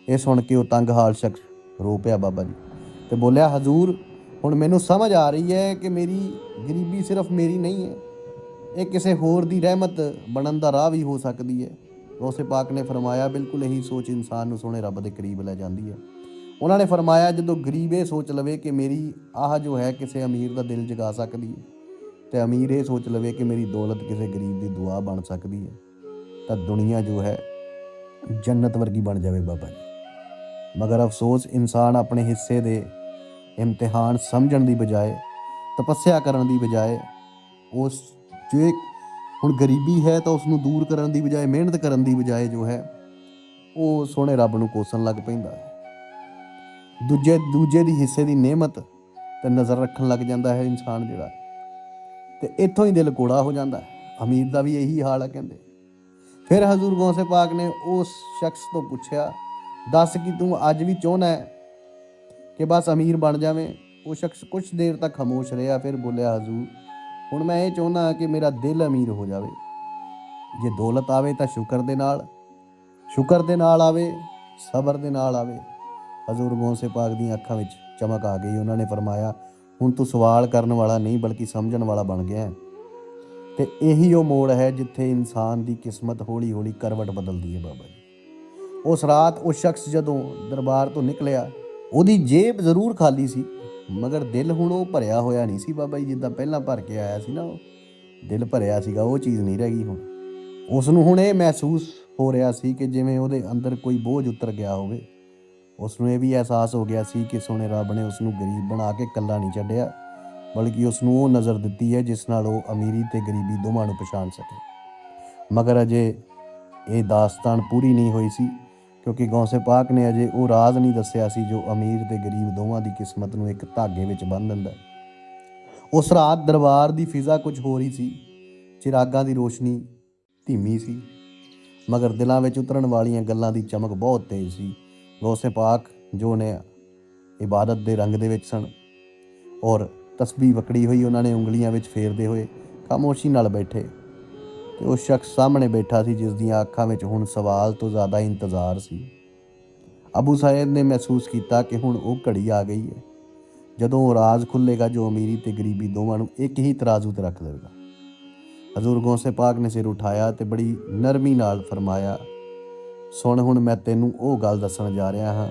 B: ਇਹ ਸੁਣ ਕੇ ਉਹ ਤੰਗ ਹਾਲ ਸ਼ਖਸ ਰੋ ਪਿਆ ਬਾਬਾ ਜੀ ਤੇ ਬੋਲਿਆ, ਹਜ਼ੂਰ, ਹੁਣ ਮੈਨੂੰ ਸਮਝ ਆ ਰਹੀ ਹੈ ਕਿ ਮੇਰੀ ਗਰੀਬੀ ਸਿਰਫ ਮੇਰੀ ਨਹੀਂ ਹੈ। ਇਹ ਕਿਸੇ ਹੋਰ ਦੀ ਰਹਿਮਤ ਬਣਨ ਦਾ ਰਾਹ ਵੀ ਹੋ ਸਕਦੀ ਹੈ। ਉਸੇ ਪਾਕ ਨੇ ਫਰਮਾਇਆ, ਬਿਲਕੁਲ ਇਹੀ ਸੋਚ ਇਨਸਾਨ ਨੂੰ ਸੋਹਣੇ ਰੱਬ ਦੇ ਕਰੀਬ ਲੈ ਜਾਂਦੀ ਹੈ। ਉਹਨਾਂ ਨੇ ਫਰਮਾਇਆ, ਜਦੋਂ ਗਰੀਬ ਇਹ ਸੋਚ ਲਵੇ ਕਿ ਮੇਰੀ ਆਹ ਜੋ ਹੈ ਕਿਸੇ ਅਮੀਰ ਦਾ ਦਿਲ ਜਗਾ ਸਕਦੀ ਹੈ ਤੇ ਅਮੀਰ ਇਹ ਸੋਚ ਲਵੇ ਕਿ ਮੇਰੀ ਦੌਲਤ ਕਿਸੇ ਗਰੀਬ ਦੀ ਦੁਆ ਬਣ ਸਕਦੀ ਹੈ, ਤਾਂ ਦੁਨੀਆ ਜੋ ਹੈ ਜੰਨਤ ਵਰਗੀ ਬਣ ਜਾਵੇ ਬਾਬਾ ਜੀ। ਮਗਰ ਅਫਸੋਸ, ਇਨਸਾਨ ਆਪਣੇ ਹਿੱਸੇ ਦੇ ਇਮਤਿਹਾਨ ਸਮਝਣ ਦੀ ਬਜਾਏ, ਤਪੱਸਿਆ ਕਰਨ ਦੀ ਬਜਾਏ, ਉਸ ਜੇ ਹੁਣ ਗਰੀਬੀ ਹੈ ਤਾਂ ਉਸ ਨੂੰ ਦੂਰ ਕਰਨ ਦੀ ਬਜਾਏ, ਮਿਹਨਤ ਕਰਨ ਦੀ ਬਜਾਏ ਜੋ ਹੈ, ਉਹ ਸੋਹਣੇ ਰੱਬ ਨੂੰ ਕੋਸਣ ਲੱਗ ਪੈਂਦਾ ਹੈ। ਦੂਜੇ ਦੂਜੇ ਦੀ ਹਿੱਸੇ ਦੀ ਨਿਮਤ ਤੇ ਨਜ਼ਰ ਰੱਖਣ ਲੱਗ ਜਾਂਦਾ ਹੈ ਇਨਸਾਨ ਜਿਹੜਾ। ਤੇ ਇੱਥੋਂ ਹੀ ਦਿਲ ਕੋੜਾ ਹੋ ਜਾਂਦਾ ਹੈ। ਅਮੀਰ ਦਾ ਵੀ ਇਹੀ ਹਾਲ ਹੈ ਕਹਿੰਦੇ। ਫਿਰ ਹਜ਼ੂਰ ਗੌਸੇ ਪਾਕ ਨੇ ਉਸ ਸ਼ਖਸ ਤੋਂ ਪੁੱਛਿਆ, ਦੱਸ ਕਿ ਤੂੰ ਅੱਜ ਵੀ ਚਾਹੁੰਦਾ ਹੈ ਕਿ ਬਸ ਅਮੀਰ ਬਣ ਜਾਵੇਂ? ਉਹ ਸ਼ਖਸ ਕੁਝ ਦੇਰ ਤੱਕ ਖਾਮੋਸ਼ ਰਿਹਾ, ਫਿਰ ਬੋਲਿਆ, ਹਜ਼ੂਰ, ਹੁਣ ਮੈਂ ਇਹ ਚਾਹੁੰਦਾ ਕਿ ਮੇਰਾ ਦਿਲ ਅਮੀਰ ਹੋ ਜਾਵੇ। ਜੇ ਦੌਲਤ ਆਵੇ ਤਾਂ ਸ਼ੁਕਰ ਦੇ ਨਾਲ, ਸ਼ੁਕਰ ਦੇ ਨਾਲ ਆਵੇ, ਸਬਰ ਦੇ ਨਾਲ ਆਵੇ। ਹਜ਼ੂਰ ਗੌਸੇ ਪਾਕ ਦੀਆਂ ਅੱਖਾਂ ਵਿੱਚ ਚਮਕ ਆ ਗਈ। ਉਹਨਾਂ ਨੇ ਫਰਮਾਇਆ, ਹੁਣ ਤੂੰ ਸਵਾਲ ਕਰਨ ਵਾਲਾ ਨਹੀਂ, ਬਲਕਿ ਸਮਝਣ ਵਾਲਾ ਬਣ ਗਿਆ ਹੈ। ਤੇ ਇਹੀ ਉਹ ਮੋੜ ਹੈ ਜਿੱਥੇ ਇਨਸਾਨ ਦੀ ਕਿਸਮਤ ਹੌਲੀ-ਹੌਲੀ ਕਰਵਟ ਬਦਲਦੀ ਹੈ ਬਾਬਾ ਜੀ। ਉਸ ਰਾਤ ਉਹ ਸ਼ਖਸ ਜਦੋਂ ਦਰਬਾਰ ਤੋਂ ਨਿਕਲਿਆ, ਉਹਦੀ ਜੇਬ ਜ਼ਰੂਰ ਖਾਲੀ ਸੀ, ਮਗਰ ਦਿਲ ਹੁਣ ਉਹ ਭਰਿਆ ਹੋਇਆ ਨਹੀਂ ਸੀ ਬਾਬਾ ਜੀ, ਜਿੱਦਾਂ ਪਹਿਲਾਂ ਭਰ ਕੇ ਆਇਆ ਸੀ ਨਾ ਉਹ। ਦਿਲ ਭਰਿਆ ਸੀਗਾ, ਉਹ ਚੀਜ਼ ਨਹੀਂ ਰਹਿ ਗਈ ਹੁਣ। ਉਸ ਨੂੰ ਹੁਣ ਇਹ ਮਹਿਸੂਸ ਹੋ ਰਿਹਾ ਸੀ ਕਿ ਜਿਵੇਂ ਉਹਦੇ ਅੰਦਰ ਕੋਈ ਬੋਝ ਉਤਰ ਗਿਆ ਹੋਵੇ। ਉਸ ਨੂੰ ਇਹ ਵੀ ਅਹਿਸਾਸ ਹੋ ਗਿਆ ਸੀ ਕਿ ਸੋਹਣੇ ਰੱਬ ਨੇ ਉਸ ਨੂੰ ਗਰੀਬ ਬਣਾ ਕੇ ਇਕੱਲਾ ਨਹੀਂ ਛੱਡਿਆ, ਬਲਕਿ ਉਸ ਨੂੰ ਉਹ ਨਜ਼ਰ ਦਿੱਤੀ ਹੈ ਜਿਸ ਨਾਲ ਉਹ ਅਮੀਰੀ ਤੇ ਗਰੀਬੀ ਦੋਵਾਂ ਨੂੰ ਪਛਾਣ ਸਕੇ। ਮਗਰ ਅਜੇ ਇਹ ਦਾਸਤਾਨ ਪੂਰੀ ਨਹੀਂ ਹੋਈ ਸੀ, ਕਿਉਂਕਿ ਗੌਸੇ ਪਾਕ ਨੇ ਅਜੇ ਉਹ ਰਾਜ਼ ਨਹੀਂ ਦੱਸਿਆ ਸੀ ਜੋ ਅਮੀਰ ਤੇ ਗਰੀਬ ਦੋਵਾਂ ਦੀ ਕਿਸਮਤ ਨੂੰ ਇੱਕ ਧਾਗੇ ਵਿੱਚ ਬੰਨ੍ਹ ਦਿੰਦਾ ਉਸ ਰਾਤ ਦਰਬਾਰ ਦੀ ਫਿਜ਼ਾ ਕੁਝ ਹੋਰ ਹੀ ਸੀ, ਚਿਰਾਗਾਂ ਦੀ ਰੋਸ਼ਨੀ ਧੀਮੀ ਸੀ, ਮਗਰ ਦਿਲਾਂ ਵਿੱਚ ਉਤਰਨ ਵਾਲੀਆਂ ਗੱਲਾਂ ਦੀ ਚਮਕ ਬਹੁਤ ਤੇਜ਼ ਸੀ। ਗੌਸੇ ਪਾਕ ਜੋ ਨੇ ਇਬਾਦਤ ਦੇ ਰੰਗ ਦੇ ਵਿੱਚ ਸਨ ਔਰ ਤਸਬੀਹ ਵਕੜੀ ਹੋਈ ਉਹਨਾਂ ਨੇ ਉਂਗਲੀਆਂ ਵਿੱਚ ਫੇਰਦੇ ਹੋਏ ਖਾਮੋਸ਼ੀ ਨਾਲ ਬੈਠੇ ਤੇ ਉਹ ਸ਼ਖਸ ਸਾਹਮਣੇ ਬੈਠਾ ਸੀ ਜਿਸ ਦੀਆਂ ਅੱਖਾਂ ਵਿੱਚ ਹੁਣ ਸਵਾਲ ਤੋਂ ਜ਼ਿਆਦਾ ਇੰਤਜ਼ਾਰ ਸੀ। ਅਬੂ ਸਾਇਦ ਨੇ ਮਹਿਸੂਸ ਕੀਤਾ ਕਿ ਹੁਣ ਉਹ ਘੜੀ ਆ ਗਈ ਹੈ। ਜਦੋਂ ਉਹ ਰਾਜ਼ ਖੁੱਲੇਗਾ ਜੋ ਅਮੀਰੀ ਤੇ ਗਰੀਬੀ ਦੋਵਾਂ ਨੂੰ ਇੱਕ ਹੀ ਤਰਾਜ਼ੂ ਤੇ ਰੱਖ ਦੇਵੇਗਾ। ਹਜ਼ੂਰ ਗੌਸੇ ਪਾਕ ਨੇ ਸਿਰ ਉਠਾਇਆ ਤੇ ਬੜੀ ਨਰਮੀ ਨਾਲ ਫਰਮਾਇਆ ਸੁਣ, ਹੁਣ ਮੈਂ ਤੈਨੂੰ ਉਹ ਗੱਲ ਦੱਸਣ ਜਾ ਰਿਹਾ ਹਾਂ।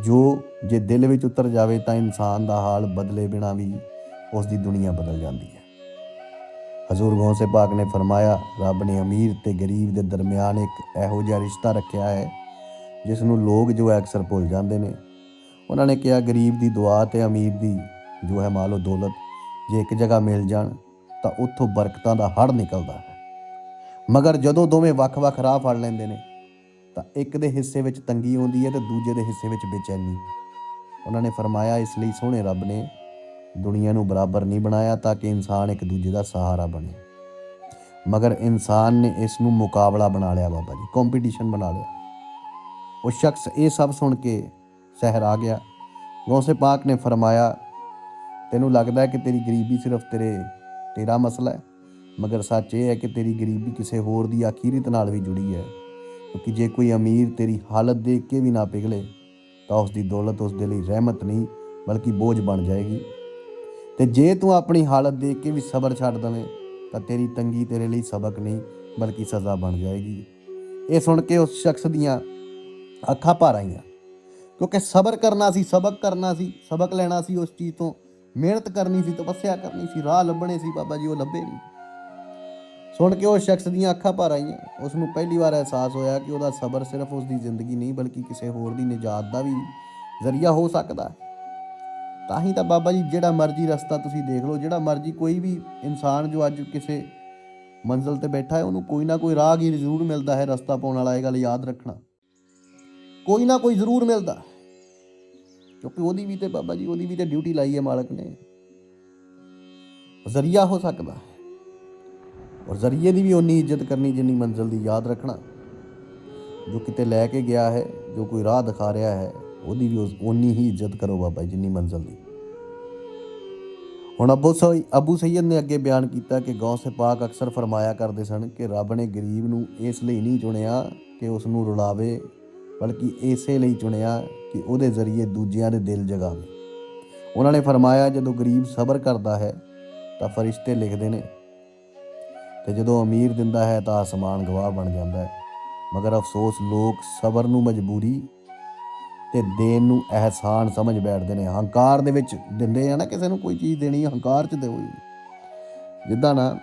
B: ਜੋ ਜੇ ਦਿਲ ਵਿੱਚ ਉਤਰ ਜਾਵੇ ਤਾਂ ਇਨਸਾਨ ਦਾ ਹਾਲ ਬਦਲੇ ਬਿਨਾ ਵੀ ਉਸ ਦੀ ਦੁਨੀਆ ਬਦਲ ਜਾਂਦੀ ਹੈ। ਹਜ਼ੂਰ ਗੌਸੇ ਪਾਕ ਨੇ ਫਰਮਾਇਆ, ਰੱਬ ਨੇ ਅਮੀਰ ਤੇ ਗਰੀਬ ਦੇ ਦਰਮਿਆਨ ਇੱਕ ਇਹੋ ਜਿਹਾ ਰਿਸ਼ਤਾ ਰੱਖਿਆ ਹੈ, ਜਿਸ ਨੂੰ ਲੋਕ ਜੋ ਹੈ ਅਕਸਰ ਭੁੱਲ ਜਾਂਦੇ ਨੇ। ਉਹਨਾਂ ਨੇ ਕਿਹਾ, ਗਰੀਬ ਦੀ ਦੁਆ ਤੇ ਅਮੀਰ ਦੀ ਜੋ ਹੈ ਮਾਲੋ ਦੌਲਤ, ਜੇ ਇੱਕ ਜਗ੍ਹਾ ਮਿਲ ਜਾਣ ਤਾਂ ਉੱਥੋਂ ਬਰਕਤਾਂ ਦਾ ਹੜ ਨਿਕਲਦਾ ਹੈ। ਮਗਰ ਜਦੋਂ ਦੋਵੇਂ ਵੱਖ-ਵੱਖ ਰਾਹ ਫੜ ਲੈਂਦੇ ਨੇ ਤਾਂ ਇੱਕ ਦੇ ਹਿੱਸੇ ਵਿੱਚ ਤੰਗੀ ਆਉਂਦੀ ਹੈ ਤੇ ਦੂਜੇ ਦੇ ਹਿੱਸੇ ਵਿੱਚ ਬੇਚੈਨੀ। ਉਹਨਾਂ ਨੇ ਫਰਮਾਇਆ, ਇਸ ਲਈ ਸੋਹਣੇ ਰੱਬ ਨੇ ਦੁਨੀਆ ਨੂੰ ਬਰਾਬਰ ਨਹੀਂ ਬਣਾਇਆ ਤਾਂ ਕਿ ਇਨਸਾਨ ਇੱਕ ਦੂਜੇ ਦਾ ਸਹਾਰਾ ਬਣੇ। ਮਗਰ ਇਨਸਾਨ ਨੇ ਇਸ ਨੂੰ ਮੁਕਾਬਲਾ ਬਣਾ ਲਿਆ ਬਾਬਾ ਜੀ ਕੰਪੀਟੀਸ਼ਨ ਬਣਾ ਲਿਆ। ਉਹ ਸ਼ਖਸ ਇਹ ਸਭ ਸੁਣ ਕੇ ਸਹਿਰ ਆ ਗਿਆ। ਗੌਸੇ ਪਾਕ ਨੇ ਫਰਮਾਇਆ, ਤੈਨੂੰ ਲੱਗਦਾ ਹੈ ਕਿ ਤੇਰੀ ਗਰੀਬੀ ਸਿਰਫ ਤੇਰੇ, ਤੇਰਾ ਮਸਲਾ ਹੈ, ਮਗਰ ਸੱਚ ਇਹ ਹੈ ਕਿ ਤੇਰੀ ਗਰੀਬੀ ਕਿਸੇ ਹੋਰ ਦੀ ਅਖੀਰਤ ਨਾਲ ਵੀ ਜੁੜੀ ਹੈ। ਕਿਉਂਕਿ ਜੇ ਕੋਈ ਅਮੀਰ ਤੇਰੀ ਹਾਲਤ ਦੇਖ ਕੇ ਵੀ ਨਾ ਪਿਘਲੇ, ਤਾਂ ਉਸ ਦੀ ਦੌਲਤ ਉਸ ਦੇ ਲਈ ਰਹਿਮਤ ਨਹੀਂ, ਬਲਕਿ ਬੋਝ ਬਣ ਜਾਏਗੀ। ਤੇ ਜੇ ਤੂੰ ਆਪਣੀ ਹਾਲਤ ਦੇਖ ਕੇ ਵੀ ਸਬਰ ਛੱਡ ਦਵੇਂ, ਤਾਂ ਤੇਰੀ ਤੰਗੀ ਤੇਰੇ ਲਈ ਸਬਕ ਨਹੀਂ, ਬਲਕਿ ਸਜ਼ਾ ਬਣ ਜਾਏਗੀ। ਇਹ ਸੁਣ ਕੇ ਉਸ ਸ਼ਖਸ ਦੀਆਂ ਅੱਖਾਂ ਭਰ ਆਈਆਂ। ਕਿਉਂਕਿ ਸਬਰ ਕਰਨਾ ਸੀ, ਸਬਕ ਕਰਨਾ ਸੀ, ਸਬਕ ਲੈਣਾ ਸੀ ਉਸ ਚੀਜ਼ ਤੋਂ। ਮਿਹਨਤ ਕਰਨੀ ਸੀ ਤਪੱਸਿਆ ਕਰਨੀ ਸੀ, ਰਾਹ ਲੱਭਣੇ ਸੀ ਬਾਬਾ ਜੀ, ਉਹ ਲੱਭੇ ਨਹੀਂ ਸੁਣ ਕੇ ਉਹ ਸ਼ਖਸ ਦੀਆਂ ਅੱਖਾਂ ਭਰ ਆਈਆਂ। ਉਸ ਨੂੰ ਪਹਿਲੀ ਵਾਰ ਅਹਿਸਾਸ ਹੋਇਆ ਕਿ ਉਹਦਾ ਸਬਰ ਸਿਰਫ ਉਸ ਦੀ ਜ਼ਿੰਦਗੀ ਨਹੀਂ, ਬਲਕਿ ਕਿਸੇ ਹੋਰ ਦੀ ਨਿਜਾਤ ਦਾ ਵੀ ਜ਼ਰੀਆ ਹੋ ਸਕਦਾ ਹੈ। ਤਾਂ ਹੀ ਤਾਂ ਬਾਬਾ ਜੀ, ਜਿਹੜਾ ਮਰਜ਼ੀ ਰਸਤਾ ਤੁਸੀਂ ਦੇਖ ਲਓ, ਜਿਹੜਾ ਮਰਜ਼ੀ ਕੋਈ ਵੀ ਇਨਸਾਨ ਜੋ ਅੱਜ ਕਿਸੇ ਮੰਜ਼ਲ ਤੇ ਬੈਠਾ ਹੈ, ਉਹਨੂੰ ਕੋਈ ਨਾ ਕੋਈ ਰਾਹ ਹੀ ਜ਼ਰੂਰ ਮਿਲਦਾ ਹੈ ਰਸਤਾ ਪਾਉਣ ਵਾਲਾ, ਇਹ ਗੱਲ ਯਾਦ ਰੱਖਣਾ। ਕੋਈ ਨਾ ਕੋਈ ਜ਼ਰੂਰ ਮਿਲਦਾ ਕਿਉਂਕਿ ਉਹਦੀ ਵੀ ਤੇ ਬਾਬਾ ਜੀ, ਉਹਦੀ ਵੀ ਤੇ ਡਿਊਟੀ ਲਾਈ ਹੈ ਮਾਲਕ ਨੇ। ਜ਼ਰੀਆ ਹੋ ਸਕਦਾ ਔਰ ਜ਼ਰੀਏ ਦੀ ਵੀ ਉਨੀ ਇੱਜ਼ਤ ਕਰਨੀ ਜਿੰਨੀ ਮੰਜ਼ਿਲ ਦੀ ਯਾਦ ਰੱਖਣਾ। ਜੋ ਕਿਤੇ ਲੈ ਕੇ ਗਿਆ ਹੈ ਜੋ ਕੋਈ ਰਾਹ ਦਿਖਾ ਰਿਹਾ ਹੈ ਉਹਦੀ ਵੀ ਉਸ- ਉਨੀ ਹੀ ਇੱਜ਼ਤ ਕਰੋ ਬਾਬਾ ਜੀ, ਜਿੰਨੀ ਮੰਜ਼ਿਲ ਦੀ। ਹੁਣ ਅਬੂ ਸਈ ਅਬੂ ਸੈਦ ਨੇ ਅੱਗੇ ਬਿਆਨ ਕੀਤਾ ਕਿ ਗੌਸੇ ਪਾਕ ਅਕਸਰ ਫਰਮਾਇਆ ਕਰਦੇ ਸਨ ਕਿ ਰੱਬ ਨੇ ਗਰੀਬ ਨੂੰ ਇਸ ਲਈ ਨਹੀਂ ਚੁਣਿਆ ਕਿ ਉਸ ਨੂੰ ਰੁਲਾਵੇ ਬਲਕਿ ਇਸੇ ਲਈ ਚੁਣਿਆ ਕਿ ਉਹਦੇ ਜ਼ਰੀਏ ਦੂਜਿਆਂ ਦੇ ਦਿਲ ਜਗਾਵੇ। ਉਹਨਾਂ ਨੇ ਫਰਮਾਇਆ ਜਦੋਂ ਗਰੀਬ ਸਬਰ ਕਰਦਾ ਹੈ ਤਾਂ ਫਰਿਸ਼ਤੇ ਲਿਖਦੇ ਨੇ ਤੇ ਜਦੋਂ ਅਮੀਰ ਦਿੰਦਾ ਹੈ ਤਾਂ ਅਸਮਾਨ ਗਵਾਹ ਬਣ ਜਾਂਦਾ ਹੈ। ਮਗਰ ਅਫਸੋਸ, ਲੋਕ ਸਬਰ ਨੂੰ ਮਜਬੂਰੀ ਤੇ ਦੇਣ ਨੂੰ ਅਹਿਸਾਨ ਸਮਝ ਬੈਠਦੇ ਨੇ। ਹੰਕਾਰ ਦੇ ਵਿੱਚ ਦਿੰਦੇ ਆ ਨਾ ਕਿਸੇ ਨੂੰ ਕੋਈ ਚੀਜ਼ ਦੇਣੀ, ਹੰਕਾਰ ਚ ਦਿਓ ਜੀ ਜਿੱਦਾਂ ਨਾ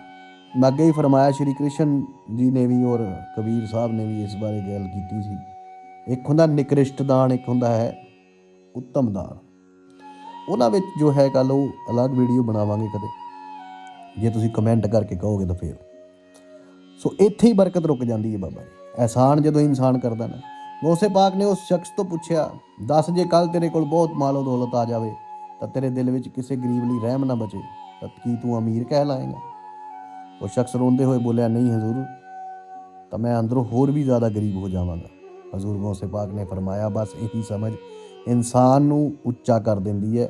B: ਮੈਂ ਅੱਗੇ ਹੀ ਫਰਮਾਇਆ, ਸ਼੍ਰੀ ਕ੍ਰਿਸ਼ਨ ਜੀ ਨੇ ਵੀ ਔਰ ਕਬੀਰ ਸਾਹਿਬ ਨੇ ਵੀ ਇਸ ਬਾਰੇ ਗੱਲ ਕੀਤੀ ਸੀ। ਇੱਕ ਹੁੰਦਾ ਨਿਕ੍ਰਿਸ਼ਟ ਦਾਨ, ਇੱਕ ਹੁੰਦਾ ਹੈ ਉੱਤਮ ਦਾਨ। ਉਹਨਾਂ ਵਿੱਚ ਜੋ ਹੈ ਕੱਲ ਉਹ ਅਲੱਗ ਵੀਡੀਓ ਬਣਾਵਾਂਗੇ ਕਦੇ। ਜੇ ਤੁਸੀਂ ਕਮੈਂਟ ਕਰਕੇ ਕਹੋਗੇ ਤਾਂ ਫੇਰ। ਸੋ ਇੱਥੇ ਹੀ ਬਰਕਤ ਰੁਕ ਜਾਂਦੀ ਹੈ ਬਾਬਾ ਜੀ। ਅਹਿਸਾਨ ਜਦੋਂ ਇਨਸਾਨ ਕਰਦਾ ਨਾ ਗੌਸੇ ਪਾਕ ਨੇ ਉਸ ਸ਼ਖਸ ਤੋਂ ਪੁੱਛਿਆ, ਦੱਸ ਜੇ ਕੱਲ ਤੇਰੇ ਕੋਲ ਬਹੁਤ ਮਾਲੋ ਦੌਲਤ ਆ ਜਾਵੇ, ਤਾਂ ਤੇਰੇ ਦਿਲ ਵਿੱਚ ਕਿਸੇ ਗਰੀਬ ਲਈ ਰਹਿਮ ਨਾ ਬਚੇ, ਤਾਂ ਕੀ ਤੂੰ ਅਮੀਰ ਕਹਿ ਲਾਏਗਾ ਉਹ ਸ਼ਖਸ ਰੋਂਦੇ ਹੋਏ ਬੋਲਿਆ, ਨਹੀਂ ਹਜ਼ੂਰ, ਤਾਂ ਮੈਂ ਅੰਦਰੋਂ ਹੋਰ ਵੀ ਜ਼ਿਆਦਾ ਗਰੀਬ ਹੋ ਜਾਵਾਂਗਾ। ਹਜ਼ੂਰ ਗੌਸੇ ਪਾਕ ਨੇ ਫਰਮਾਇਆ, ਬਸ ਇਹੀ ਸਮਝ ਇਨਸਾਨ ਨੂੰ ਉੱਚਾ ਕਰ ਦਿੰਦੀ ਹੈ